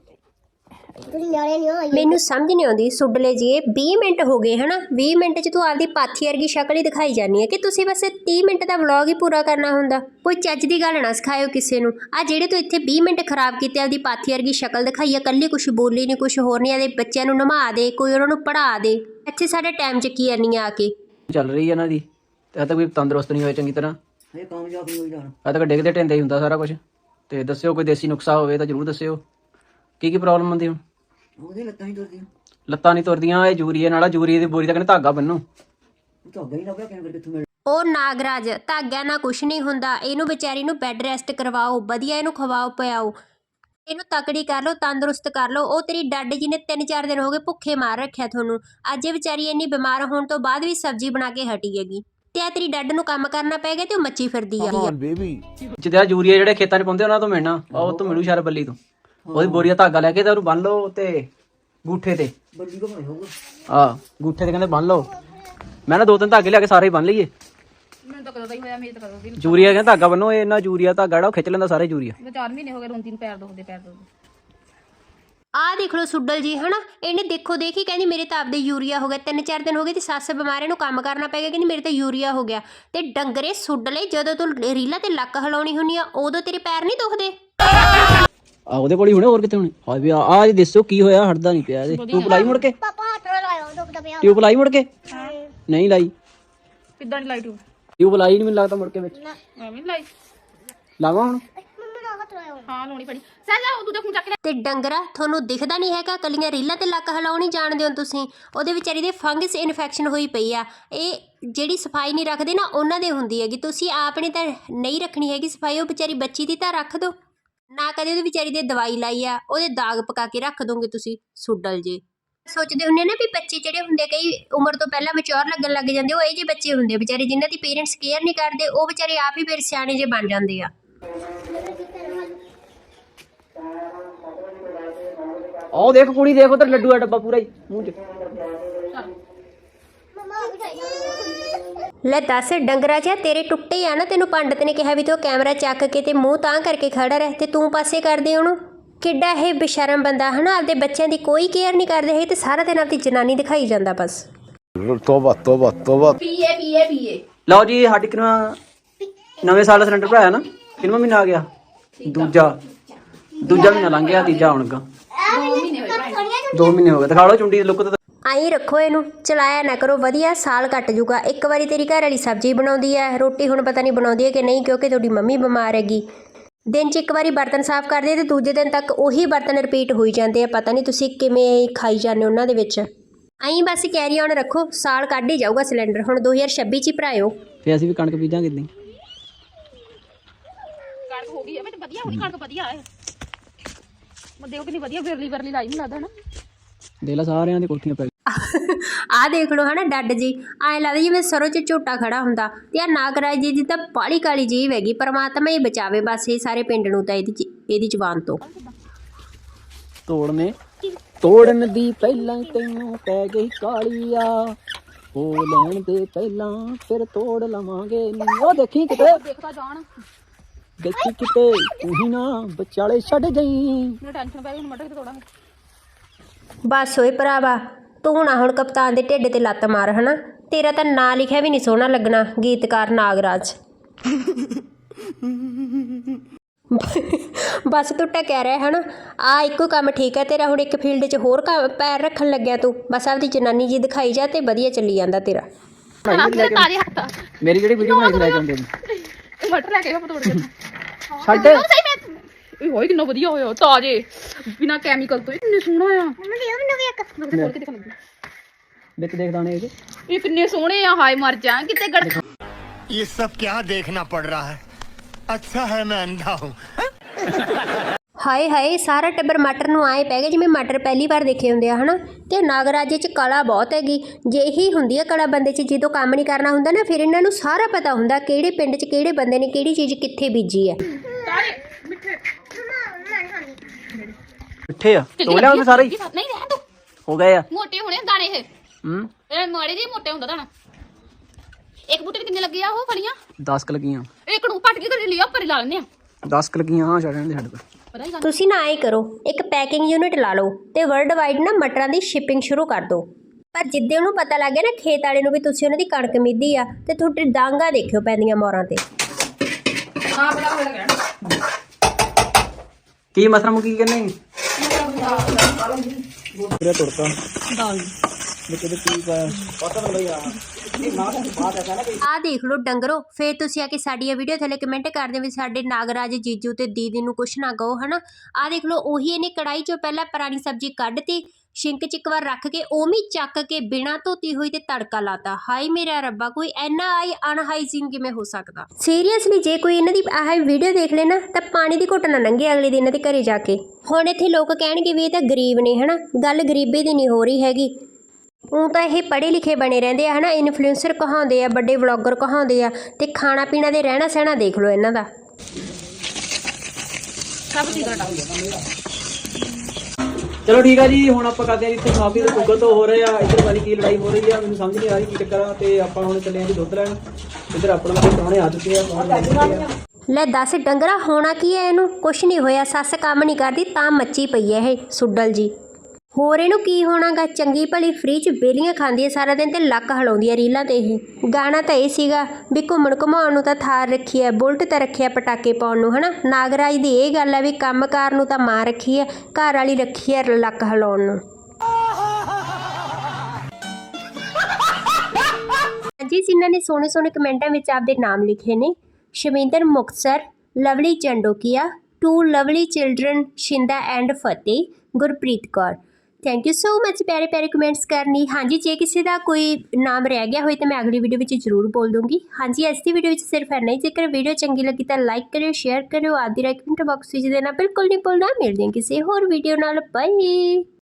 Speaker 8: ਤੁਸੀਂ ਨਿਆਣੇ ਨਹੀਂ ਹੋ
Speaker 5: ਮੈਨੂੰ ਸਮਝ ਨਹੀਂ ਆਉਂਦੀ ਸੁੱਡਲੇ ਜੀ ਇਹ 20 ਮਿੰਟ ਹੋ ਗਏ ਹਨਾ? 20 ਮਿੰਟ 'ਚ ਤੂੰ ਆਪਦੀ ਪਾਥੀ ਵਰਗੀ ਸ਼ਕਲ ਹੀ ਦਿਖਾਈ ਜਾਨੀ ਹੈ ਕਿ ਤੁਸੀਂ ਬਸ 30 ਮਿੰਟ ਦਾ ਵਲੌਗ ਹੀ ਪੂਰਾ ਕਰਨਾ ਹੁੰਦਾ? ਕੋਈ ਚੱਜ ਦੀ ਗੱਲ ਨਾ ਸਿਖਾਇਓ ਕਿਸੇ ਨੂੰ। ਆ ਜਿਹੜੇ ਤੂੰ ਇੱਥੇ 20 ਮਿੰਟ ਖਰਾਬ ਕੀਤੇ ਆਪਦੀ ਪਾਥੀ ਵਰਗੀ ਸ਼ਕਲ ਦਿਖਾਈ ਆ ਕੱਲੀ ਕੁਝ ਬੋਲੀ ਨਹੀਂ ਕੁਝ ਹੋਰ ਨਹੀਂ ਆਦੇ ਬੱਚਿਆਂ ਨੂੰ ਨਮਾ ਦੇ ਕੋਈ ਉਹਨਾਂ ਨੂੰ ਪੜ੍ਹਾ ਦੇ। ਇੱਥੇ ਸਾਡੇ ਟਾਈਮ 'ਚ ਕੀ ਕਰਨੀ ਆ ਕੇ?
Speaker 7: ਚੱਲ ਰਹੀ ਹੈ ਇਹਨਾਂ ਦੀ। ਤੇ ਹਜੇ ਤੱਕ ਵੀ ਤੰਦਰੁਸਤ ਨਹੀਂ ਹੋਏ ਚੰਗੀ ਤਰ੍ਹਾਂ। ਇਹ ਕਾਮਯਾਬ ਨਹੀਂ ਹੋਈ ਜਾਣ। ਤੱਕ ਡਿੱਗਦੇ ਢਿੰਦੇ ਹੀ ਹੁੰਦਾ ਸਾਰਾ ਕੁਝ ਤੇ ਦੱਸਿਓ ਕੋਈ ਦੇਸੀ ਨੁਕਸਾ ਹੋਵੇ ਤਾਂ ਜਰੂਰ ਦੱਸਿਓ। ਕੀ ਕੀ ਪ੍ਰੋਬਲਮ ਹੁੰਦੀ ਹੁਣ ਉਹਦੇ ਲੱਤਾਂ ਹੀ ਤੁਰਦੀਆਂ। ਲੱਤਾਂ ਨਹੀਂ ਤੁਰਦੀਆਂ ਇਹ ਜੂਰੀਏ ਨਾਲ ਆ, ਜੂਰੀਏ ਦੀ ਬੋਰੀ ਦਾ ਕਹਿੰਦੇ ਧਾਗਾ ਬੰਨੋ।
Speaker 5: ਉਹ ਨਾਗਰਾਜ ਧਾਗਿਆਂ ਨਾਲ ਕੁਛ ਨਹੀਂ ਹੁੰਦਾ। ਇਹਨੂੰ ਵਿਚਾਰੀ ਨੂੰ ਬੈੱਡ ਰੈਸਟ ਕਰਵਾਓ ਵਧੀਆ ਇਹਨੂੰ ਖਵਾਓ ਪਿਆਓ। ਇਹਨੂੰ ਤਕੜੀ ਕਰ ਲਓ ਤੰਦਰੁਸਤ ਕਰ ਲਓ। ਉਹ ਤੇਰੀ ਡੱਡ ਜੀ ਨੇ 3-4 ਦਿਨ ਹੋ ਗਏ ਭੁੱਖੇ ਮਾਰ ਰੱਖਿਆ ਤੁਹਾਨੂੰ। ਅੱਜ ਇਹ ਵਿਚਾਰੀ ਇੰਨੀ ਬਿਮਾਰ ਹੋਣ ਤੋਂ ਬਾਅਦ ਵੀ ਸਬਜ਼ੀ ਬਣਾ ਕੇ ਹਟੀ ਹੈਗੀ। ਤੇ ਆ ਤੇਰੀ ਡੱਡ ਨੂੰ ਕੰਮ ਕਰਨਾ ਪੈ ਗਿਆ ਤੇ ਉਹ ਮੱਚੀ ਫਿਰਦੀ ਆ।
Speaker 3: on baby
Speaker 7: ਜਿੱਦਾਂ ਜੂਰੀਏ ਜਿਹੜੇ ਖੇਤਾਂ 'ਚ ਪਾਉਂਦੇ ਉਹਨਾਂ ਤੋਂ ਮਿਲਣਾ। ਉਹ ਤੋਂ ਮਿਲੂ ਸ਼ਾਰ ਬੱਲੀ ਤੋਂ। ਉਹਦੀ ਬੋਰੀ ਦਾ ਧਾਗਾ ਲੈ ਕੇ ਤੇ ਉਹਨੂੰ ਬੰਨ ਲਓ ਤੇ ਗੂਠੇ ਤੇ। ਬੱਲੀ ਕੋ ਹਾਂ ਗੂਠੇ ਤੇ ਕਹਿੰਦੇ ਬੰਨ ਲਓ। ਮੈਂ ਨਾ ਦੋ ਤਿੰਨ ਧਾਗੇ ਲਿਆ ਕੇ ਸਾਰੇ ਹੀ ਬੰਨ ਲਈਏ।
Speaker 10: ਮੈਨੂੰ ਤਾਂ ਕਦੋਂ ਦਾ ਹੀ ਹੋਇਆ ਮੇਰੇ ਤਾਂ ਕਦੋਂ ਦੀ
Speaker 7: ਜੂਰੀਆ ਕਹਿੰਦਾ ਧਾਗਾ ਬੰਨੋ ਇਹ ਨਾ ਜੂਰੀਆ ਧਾਗਾ ਜਿਹੜਾ ਉਹ ਖਿੱਚ ਲੈਂਦਾ ਸਾਰੇ ਜੂਰੀਆ।
Speaker 10: ਮੈਂ 4 ਮਹੀਨੇ ਹੋ ਗਏ ਰੋਂ ਤਿੰਨ ਪੈਰ ਦੁਖਦੇ ਪੈਰ ਦੁਖਦੇ।
Speaker 5: ਆਹ ਦੇਖ ਲਓ ਸੁੱਡਲ ਜੀ ਹਨਾ? ਇਹਨੇ ਦੇਖੋ ਦੇਖੀ ਕਹਿੰਦੀ ਮੇਰੇ ਤਾਂ ਆਪਦੇ ਯੂਰੀਆ ਹੋ ਗਿਆ ਤਿੰਨ ਚਾਰ ਦਿਨ ਹੋ ਗਏ ਤੇ ਸੱਸ ਬਿਮਾਰ ਨੂੰ ਕੰਮ ਕਰਨਾ ਪੈ ਗਿਆ ਕਹਿੰਦੀ ਮੇਰੇ ਤਾਂ ਯੂਰੀਆ ਹੋ ਗਿਆ। ਤੇ ਡੰਗਰੇ ਸੁੱਡਲੇ ਜਦੋਂ ਤੂੰ ਰੀਲਾ ਤੇ ਲੱਕ ਹਿਲਾਉਣੀ ਹੁੰਨੀ ਆ ਉਦੋਂ ਤੇਰੇ ਪੈਰ ਨਹੀਂ ਦੁਖਦੇ?
Speaker 7: ਆ ਉਹਦੇ ਕੋਲ ਹੀ ਹੋਣੇ ਹੋਰ ਕਿਤੇ ਹੋਣੇ? ਹਾਂ ਵੀ ਆ ਆ ਜੀ ਦੱਸੋ ਕੀ ਹੋਇਆ ਹਟਦਾ ਨਹੀਂ ਪਿਆ ਇਹਦੇ। ਟਿਊਬ ਲਾਈ ਮੁੜ ਕੇ?
Speaker 8: ਪਾਪਾ ਹੱਥ ਨਾਲ ਲਾਇਓ ਦੁਖਦਾ ਪਿਆ।
Speaker 7: ਟਿਊਬ ਲਾਈ ਮੁੜ ਕੇ? ਨਹੀਂ ਲਾਈ।
Speaker 10: ਕਿੱਦਾਂ ਦੀ ਲਾਈਟ
Speaker 7: ਟਿਊਬ ਲਾਈ ਨਹੀਂ ਮੈਨੂੰ ਲੱਗਦਾ ਮੁੜ ਕੇ ਵਿੱਚ।
Speaker 10: ਐਵੇਂ ਨੀ ਲਾਈ।
Speaker 7: ਲਾਵਾਂ ਹੁਣ?
Speaker 10: ਹਾਂ ਲਾਉਣੀ ਪੜੀ ਸਹਿ ਜਾ ਉਹ ਦੂਜਾ ਫੋਨ ਚੱਕ ਲੈ।
Speaker 5: ਤੇ ਡੰਗਰਾ ਤੁਹਾਨੂੰ ਦਿਖਦਾ ਨਹੀਂ ਹੈਗਾ ਕੱਲੀਆਂ ਰੀਲਾਂ ਤੇ ਲੱਕ ਹਿਲਾਉਣੀ ਜਾਣਦੇ ਹੋ ਤੁਸੀਂ। ਉਹਦੇ ਵਿਚਾਰੀ ਦੇ ਫੰਗਸ ਇਨਫੈਕਸ਼ਨ ਹੋਈ ਪਈ ਆ। ਇਹ ਜਿਹੜੀ ਸਫ਼ਾਈ ਨਹੀਂ ਰੱਖਦੇ ਨਾ ਉਹਨਾਂ ਦੇ ਹੁੰਦੀ ਹੈਗੀ। ਤੁਸੀਂ ਆਪਣੀ ਤਾਂ ਨਹੀਂ ਰੱਖਣੀ ਹੈਗੀ ਸਫ਼ਾਈ ਉਹ ਵਿਚਾਰੀ ਬੱਚੀ ਦੀ ਤਾਂ ਰੱਖ ਦਿਓ। ਨਾ ਕਦੇ ਉਹਦੇ ਵਿਚਾਰੀ ਦੇ ਦਵਾਈ ਲਾਈ ਆ ਉਹਦੇ ਦਾਗ ਪਕਾ ਕੇ ਰੱਖ ਦੋਗੇ ਤੁਸੀਂ ਸੁੱਡਲ ਜੇ। ਸੋਚਦੇ ਹੁੰਦੇ ਨਾ ਵੀ ਬੱਚੇ ਜਿਹੜੇ ਹੁੰਦੇ ਕਈ ਉਮਰ ਤੋਂ ਪਹਿਲਾਂ ਮੈਚੁਰ ਲੱਗਣ ਲੱਗ ਜਾਂਦੇ ਉਹ ਇਹ ਜਿਹੇ ਬੱਚੇ ਹੁੰਦੇ ਵਿਚਾਰੇ ਜਿਨ੍ਹਾਂ ਦੀ ਪੇਰੈਂਟਸ ਕੇਅਰ ਨਹੀਂ ਕਰਦੇ ਉਹ ਵਿਚਾਰੇ ਆਪ ਹੀ ਫਿਰ ਸਿਆਣੇ ਜੇ ਬਣ ਜਾਂਦੇ ਆ।
Speaker 7: ਆਹ ਦੇਖ ਕੁੜੀ ਦੇਖ ਉਧਰ ਲੱਡੂ ਦਾ ਡੱਬਾ ਪੂਰਾ ਹੀ ਮੂੰਹ 'ਚ।
Speaker 8: ਮਮਾ
Speaker 5: ਲੈ ਦੱਸ ਡੰਗਰਾ ਜਿਹਾ ਤੇਰੇ ਟੁੱਟੇ ਆ ਨਾ ਤੈਨੂੰ ਪੰਡਤ ਨੇ ਕਿਹਾ ਵੀ ਤੂੰ ਕੈਮਰਾ ਚੱਕ ਕੇ ਤੇ ਮੂੰਹ ਤਾਂ ਕਰਕੇ ਖੜਾ ਰਹਿ ਤੇ ਤੂੰ ਪਾਸੇ ਕਰਦੇ ਉਹਨੂੰ। ਕਿੱਡਾ ਇਹ ਬੇਸ਼ਰਮ ਬੰਦਾ ਹਨਾ? ਆਪਦੇ ਬੱਚਿਆਂ ਦੀ ਕੋਈ ਕੇਅਰ ਨਹੀਂ ਕਰਦੇ ਇਹ ਤੇ ਸਾਰਾ ਦਿਨ ਆਪਦੀ ਜਨਾਨੀ ਦਿਖਾਈ ਜਾਂਦਾ ਬਸ।
Speaker 3: ਤੋਬਾ ਤੋਬਾ ਤੋਬਾ।
Speaker 10: ਪੀਏ ਪੀਏ ਪੀਏ।
Speaker 7: ਲਓ ਜੀ ਸਾਡੇ ਕਿਨਵਾ ਨਵੇਂ ਸਾਲ ਦਾ ਸਿਲੰਡਰ ਭਰਾਇਆ ਨਾ ਕਿਨਵਾ ਮਹੀਨਾ ਆ ਗਿਆ? ਦੂਜਾ ਦੂਜਾ ਮਹੀਨਾ ਲੰਘ ਗਿਆ ਤੀਜਾ ਆਉਣਗਾ 2 ਮਹੀਨੇ ਹੋ ਗਏ ਦਿਖਾ ਲਓ ਚੁੰਡੀ ਦੀ ਲੁੱਕ
Speaker 5: ਆਈ ਰੱਖੋ ਇਹਨੂੰ। ਚਲਾਇਆ ਨਾ ਕਰੋ ਵਧੀਆ ਸਾਲ ਕੱਟ ਜੂਗਾ ਇੱਕ ਵਾਰੀ ਤੇਰੀ ਘਰ ਵਾਲੀ ਸਬਜ਼ੀ ਬਣਾਉਂਦੀ ਹੈ ਰੋਟੀ ਹੁਣ ਪਤਾ ਨਹੀਂ ਬਣਾਉਂਦੀ ਹੈ ਕਿ ਨਹੀਂ ਕਿਉਂਕਿ ਤੁਹਾਡੀ ਮੰਮੀ ਬਿਮਾਰ ਹੈਗੀ। ਦਿਨ 'ਚ ਇੱਕ ਵਾਰੀ ਬਰਤਨ ਸਾਫ਼ ਕਰਦੇ ਆ ਤੇ ਦੂਜੇ ਦਿਨ ਤੱਕ ਉਹੀ ਬਰਤਨ ਰਿਪੀਟ ਹੋਈ ਜਾਂਦੇ ਆ। ਪਤਾ ਨਹੀਂ ਤੁਸੀਂ ਕਿਵੇਂ ਖਾਈ ਜਾਂਦੇ ਹੋ ਉਹਨਾਂ ਦੇ ਵਿੱਚ। ਆਈ ਬਸ ਕੈਰੀ ਔਨ ਰੱਖੋ। ਸਾਲ ਕੱਢ ਹੀ ਜਾਊਗਾ ਸਿਲੰਡਰ ਹੁਣ 2026 ਚ ਹੀ ਭਰਾਇਓ।
Speaker 7: ਫੇ ਅਸੀਂ ਵੀ ਕਣਕ ਬੀਜਾਂਗੇ ਇਦਾਂ
Speaker 10: ਕਣਕ ਹੋ ਗਈ ਹੈ ਬੇਟਾ ਵਧੀਆ ਹੋਣੀ ਕਣਕ ਵਧੀਆ ਹੈ ਮੈਂ ਦੇਖੋ ਕਿੰਨੀ ਵਧੀਆ ਵਿਰਲੀ ਵਿਰਲੀ ਲਾਈ ਨਹੀਂ ਲੱਗਦਾ ਨਾ।
Speaker 7: ਦੇਖ ਲਾ ਸਾਰਿਆਂ ਦੀ ਕੋਠੀਆਂ ਪੈ
Speaker 5: ਆਹ ਦੇਖ ਲਓ ਹਨਾ ਡੱਡ ਜੀ। ਐਂ ਲੱਗਦਾ ਜਿਵੇਂ ਸਰੋਂ 'ਚ ਝੋਟਾ ਖੜਾ ਹੁੰਦਾ ਤੇ ਆ ਨਾਗਰਾਜ ਜੀ ਦੀ ਤਾਂ ਬਾਲੀ ਕਾਲੀ ਜੀਵ ਹੈਗੀ ਪਰਮਾਤਮਾ ਹੀ ਬਚਾਵੇ ਬਸ ਇਹ ਸਾਰੇ ਪਿੰਡ ਨੂੰ ਤਾਂ ਇਹਦੀ ਇਹਦੀ ਜ਼ੁਬਾਨ ਤੋਂ।
Speaker 7: ਤੋੜਨੇ। ਤੋੜਨ ਦੀ ਪਹਿਲਾਂ ਤੈਨੂੰ ਪੈ ਗਈ ਕਾਲੀਆ। ਉਹ ਲੈਣ ਦੇ ਪਹਿਲਾਂ ਫਿਰ ਤੋੜ ਲਵਾਂਗੇ ਨੀ। ਉਹ ਦੇਖੀ ਕਿਤੇ?
Speaker 10: ਦੇਖਦਾ ਜਾਣ।
Speaker 7: ਦੇਖੀ ਕਿਤੇ? ਤੂੰ ਹੀ ਨਾ ਵਿਚਾਲੇ ਛੱਡ ਗਈ
Speaker 10: ਮੈਨੂੰ ਟੈਨਸ਼ਨ ਪੈ ਗਈ ਹੁਣ ਮਟਰ ਕਿਤੇ ਤੋੜਾਂਗੇ।
Speaker 5: ਬਸ ਓਏ ਭਰਾਵਾ ਤੂੰ ਨਾ ਹੁਣ ਕਪਤਾਨ ਦੇ ਢਿੱਡ ਤੇ ਲੱਤ ਮਾਰ ਹਨਾ? ਤੇਰਾ ਤਾਂ ਨਾਂ ਲਿਖਿਆ ਵੀ ਨਹੀਂ ਸੋਹਣਾ ਲੱਗਣਾ ਗੀਤਕਾਰ ਨਾਗਰਾਜ। ਬਸ ਤੂੰ ਕਹਿ ਰਿਹਾ ਹਨਾ? ਆ ਇੱਕੋ ਕੰਮ ਠੀਕ ਹੈ ਤੇਰਾ ਹੁਣ ਇੱਕ ਫੀਲਡ 'ਚ ਹੋਰ ਕੰਮ ਪੈਰ ਰੱਖਣ ਲੱਗਿਆ ਤੂੰ। ਬਸ ਆਪਦੀ ਜਨਾਨੀ ਜੀ ਦਿਖਾਈ ਜਾ ਤੇ ਵਧੀਆ ਚੱਲੀ ਜਾਂਦਾ ਤੇਰਾ।
Speaker 10: ਮੇਰੇ ਹੱਥ
Speaker 7: ਜਿਹੜੀ ਵੀਡੀਓ ਬਣਾਈ ਸੀ ਲੈ ਕੇ ਆਉਂਦੇ ਨੇ।
Speaker 10: ਮਟਰ ਲੈ ਕੇ ਆਪਾਂ ਤੋੜ ਕੇ
Speaker 7: ਛੱਡ।
Speaker 10: ਉਹ ਸਹੀ ਮੈਂ ਇਹ ਹੋਏ ਕਿੰਨਾ ਵਧੀਆ ਹੋਇਆ ਤਾਜੇ। ਬਿਨਾ ਕੈਮੀਕਲ ਤੋਂ। ਕਿੰਨੇ ਸੋਹਣਾ ਆ।
Speaker 8: ਮੰਮੀ ਇਹ ਮੈਨੂੰ
Speaker 7: ਇਹ
Speaker 10: ਇਹ ਕਿੰਨੇ ਸੋਹਣੇ ਆ ਹਾਏ ਮਰ ਜਾ ਕਿਤੇ ਗੜ
Speaker 3: ਇਹ ਸਭ ਕਿਆ ਦੇਖਣਾ ਪੜ ਰਹਾ ਹੈ? ਅੱਛਾ ਹੈ ਮੈਂ ਅੰਧਾ ਹੂੰ।
Speaker 5: ਹਾਏ ਹਾਏ ਸਾਰਾ ਟੱਬਰ ਮਟਰ ਨੂੰ ਆਏ ਪੈ ਗਏ ਜਿਵੇਂ ਮਟਰ ਪਹਿਲੀ ਵਾਰ ਦੇਖੇ ਹੁੰਦੇ ਆ ਹਨਾ? ਤੇ ਨਾਗਰਾਜੇ 'ਚ ਕਲਾ ਬਹੁਤ ਹੈਗੀ। ਜੇ ਇਹੀ ਹੁੰਦੀ ਹੈ ਕਲਾ ਬੰਦੇ 'ਚ ਜਦੋਂ ਕੰਮ ਨਹੀਂ ਕਰਨਾ ਹੁੰਦਾ ਨਾ ਫਿਰ ਇਹਨਾਂ ਨੂੰ ਸਾਰਾ ਪਤਾ ਹੁੰਦਾ ਕਿਹੜੇ ਪਿੰਡ 'ਚ ਕਿਹੜੇ ਬੰਦੇ ਨੇ ਕਿਹੜੀ ਚੀਜ਼ ਕਿੱਥੇ ਬੀਜੀ ਹੈ
Speaker 10: ਮਿੱਠੇ
Speaker 7: ਆ। ਤੋੜ ਲਿਆ ਉਹਨੇ ਸਾਰੇ ਹੀ।
Speaker 10: ਨਹੀਂ ਰਹਿਣ ਦੋ।
Speaker 7: ਹੋ ਗਏ ਆ।
Speaker 10: ਮੋਟੇ ਹੋਣੇ ਦਾਣੇ ਇਹ।
Speaker 7: ਹੂੰ।
Speaker 10: ਇਹ ਮਾੜੇ ਜਿਹੇ ਮੋਟੇ ਹੁੰਦਾ ਦਾਣਾ। ਇੱਕ ਬੂਟੇ ਤੇ ਕਿੰਨੇ ਲੱਗੇ ਆ ਉਹ ਫਲੀਆਂ?
Speaker 7: 10 ਕ ਲੱਗੀਆਂ।
Speaker 10: ਇੱਕ ਨੂੰ ਪੱਟ ਕੇ ਕਰ ਲਿਆ ਉੱਪਰ ਹੀ ਲਾ ਲੈਂਦੇ ਆ।
Speaker 7: 10 ਕ ਲੱਗੀਆਂ ਹਾਂ ਛੱਡ ਦੇ ਸਾਡੇ ਕੋਲ।
Speaker 10: ਪਤਾ ਹੀ ਗੱਲ
Speaker 5: ਤੁਸੀਂ ਨਾ ਐਂ ਕਰੋ ਇੱਕ ਪੈਕਿੰਗ ਯੂਨਿਟ ਲਾ ਲਓ ਤੇ ਵਰਲਡ ਵਾਈਡ ਨਾ ਮਟਰਾਂ ਦੀ ਸ਼ਿਪਿੰਗ ਸ਼ੁਰੂ ਕਰ ਦਿਓ। ਪਰ ਜਿੱਦੇ ਉਹਨੂੰ ਪਤਾ ਲੱਗ ਗਿਆ ਨਾ ਖੇਤ ਵਾਲੇ ਨੂੰ ਵੀ ਤੁਸੀਂ ਉਹਨਾਂ ਦੀ ਕਣਕ ਮਿੱਧੀ ਆ ਤੇ ਤੁਹਾਡੇ ਡਾਂਗਾ ਦੇਖਿਓ ਪੈਂਦੀਆਂ ਮੋਰਾਂ ਤੇ।
Speaker 7: ਕੀ ਮਸਲਾ ਮੁਕੀ ਕਹਿੰਦੇ ਪੂਰਾ ਤੁਰਤਾ? ਦਾਲ। ਵਿੱਚ ਤੇ ਕੀ ਪਾਇਆ? ਪਤਾ ਨਹੀਂ ਬਈ ਆ
Speaker 5: ਆਹ ਦੇਖ ਲਓ ਡੰਗਰੋ ਫੇਰ ਤੁਸੀਂ ਆ ਕੇ ਸਾਡੀ ਇਹ ਵੀਡੀਓ ਥੱਲੇ ਕਮੈਂਟ ਕਰਦੇ ਵੀ ਸਾਡੇ ਨਾਗਰਾਜ ਜੀਜੂ ਤੇ ਦੀਦੀ ਨੂੰ ਕੁਛ ਨਾ ਕਹੋ ਹਨਾ? ਆਹ ਦੇਖ ਲਓ ਉਹੀ ਇਹਨੇ ਕੜਾਈ ਚੋਂ ਪਹਿਲਾਂ ਪੁਰਾਣੀ ਸਬਜ਼ੀ ਕੱਢਤੀ ਸ਼ਿੰਕ ਚ ਇੱਕ ਵਾਰ ਰੱਖ ਕੇ ਉਵੇਂ ਚੱਕ ਕੇ ਬਿਨਾਂ ਧੋਤੀ ਹੋਈ ਤੇ ਤੜਕਾ ਲਾਤਾ। ਹਾਈ ਮੇਰਾ ਰੱਬਾ ਕੋਈ ਐਨਾ ਆਈ ਅਨਹਾਈਜੀਨ ਕਿਵੇਂ ਹੋ ਸਕਦਾ? ਸੀਰੀਅਸਲੀ ਜੇ ਕੋਈ ਇਹਨਾਂ ਦੀ ਆਹ ਵੀਡੀਓ ਦੇਖ ਲੈ ਨਾ ਤਾਂ ਪਾਣੀ ਦੀ ਘੁੱਟ ਨਾ ਲੰਘੇ ਅਗਲੇ ਦਿਨ ਇਹਨਾਂ ਦੇ ਘਰੇ ਜਾ ਕੇ। ਹੁਣ ਇੱਥੇ ਲੋਕ ਕਹਿਣਗੇ ਵੀ ਇਹ ਤਾਂ ਗਰੀਬ ਨੇ ਹਨਾ? ਗੱਲ ਗਰੀਬੀ ਦੀ ਨਹੀਂ ਹੋ ਰਹੀ ਹੈਗੀ। ਉਹ ਤਾਂ ਇਹ ਪੜ੍ਹੇ ਲਿਖੇ ਬਣੇ ਰਹਿੰਦੇ ਆ ਹਨਾ? ਇਨਫਲੂਐਂਸਰ ਕਹਾਉਂਦੇ ਆ ਵੱਡੇ ਵਲੌਗਰ ਕਹਾਉਂਦੇ ਆ ਤੇ ਖਾਣਾ ਪੀਣਾ ਦੇ ਰਹਿਣਾ ਸਹਿਣਾ ਦੇਖ ਲਓ ਇਹਨਾਂ ਦਾ।
Speaker 10: ਸਭ ਸੀਕਰਟ ਆ।
Speaker 7: ਚਲੋ ਠੀਕ ਆ ਜੀ ਹੁਣ ਆਪਾਂ ਕਰਦੇ ਆ ਜੀ ਇੱਥੇ ਸਮਾਪਤੀ ਤੇ ਗੂਗਲ ਤੋਂ ਹੋ ਰਹੇ ਆ ਇੱਧਰ ਵਾਲੀ ਕੀ ਲੜਾਈ ਹੋ ਰਹੀ ਆ ਮੈਨੂੰ ਸਮਝ ਨਹੀਂ ਆ ਰਹੀ ਕੀ ਚੱਕਰ ਆ ਤੇ ਆਪਾਂ ਹੁਣ ਚੱਲੇ ਆ ਜੀ ਦੁੱਧ ਲੈਣ। ਇੱਧਰ ਆਪਣਾ ਕੋਈ ਪ੍ਰਾਹੁਣੇ ਆ ਚੁੱਕੇ ਆ ਪ੍ਰਾਹੁਣੇ ਲੈ ਚੁੱਕੇ ਆ
Speaker 5: ਲੈ ਦੱਸ ਡੰਗਰਾ ਹੋਣਾ ਕੀ ਹੈ ਇਹਨੂੰ? ਕੁਛ ਨਹੀਂ ਹੋਇਆ ਸੱਸ ਕੰਮ ਨਹੀਂ ਕਰਦੀ ਤਾਂ ਮੱਚੀ ਪਈ ਹੈ ਇਹ ਸੁੱਡਲ ਜੀ। ਹੋਰ ਇਹਨੂੰ ਕੀ ਹੋਣਾਗਾ? ਚੰਗੀ ਭਲੀ ਫ੍ਰੀ ਚ ਬੇਲੀਆਂ ਖਾਂਦੀ ਹੈ ਸਾਰਾ ਦਿਨ ਤੇ ਲੱਕ ਹਲਾਉਂਦੀ ਹੈ ਰੀਲਾਂ ਤੇ ਇਹ। ਗਾਣਾ ਤਾਂ ਇਹ ਸੀਗਾ ਵੀ ਘੁੰਮਣ ਘੁਮਾਉਣ ਨੂੰ ਤਾਂ ਥਾਰ ਰੱਖੀ ਹੈ ਬੁਲਟ ਤਾਂ ਰੱਖਿਆ ਪਟਾਕੇ ਪਾਉਣ ਨੂੰ, ਹਨਾ? ਨਾਗਰਾਜ ਦੀ ਇਹ ਗੱਲ ਹੈ ਵੀ ਕੰਮਕਾਰ ਨੂੰ ਤਾਂ ਮਾਂ ਰੱਖੀ ਹੈ ਘਰ ਵਾਲੀ ਰੱਖੀ ਹੈ ਲੱਕ ਹਿਲਾਉਣ ਨੂੰ। ਹਾਂਜੀ, ਜਿਨ੍ਹਾਂ ਨੇ ਸੋਹਣੇ ਸੋਹਣੇ ਕਮੈਂਟਾਂ ਵਿੱਚ ਆਪਦੇ ਨਾਮ ਲਿਖੇ ਨੇ। Shaminder Muktsar, Lovely Chandokia to lovely children Shinda and Fateh, Gurpreet Kaur. Thank you so much ਪਿਆਰੇ ਪਿਆਰੇ ਕਮੈਂਟਸ ਕਰਨੀ। ਹਾਂਜੀ, ਜੇ ਕਿਸੇ ਦਾ ਕੋਈ ਨਾਮ ਰਹਿ ਗਿਆ ਹੋਏ ਤਾਂ ਮੈਂ ਅਗਲੀ ਵੀਡੀਓ ਵਿੱਚ ਜ਼ਰੂਰ ਬੋਲ ਦੂੰਗੀ। ਹਾਂਜੀ ਅੱਜ ਦੀ ਵੀਡੀਓ ਵਿੱਚ ਸਿਰਫ ਇੰਨਾ ਹੀ। ਜੇਕਰ ਵੀਡੀਓ ਚੰਗੀ ਲੱਗੀ ਤਾਂ ਲਾਈਕ ਕਰਿਓ ਸ਼ੇਅਰ ਕਰਿਓ। ਆਦਿ ਰਾਈਟ ਕਮੈਂਟ ਬਾਕਸ ਵਿੱਚ ਦੇਣਾ ਬਿਲਕੁਲ ਨਹੀਂ ਭੁੱਲਣਾ। ਮਿਲਦੇ ਹਾਂ ਕਿਸੇ ਹੋਰ ਵੀਡੀਓ ਨਾਲ। ਬਾਏ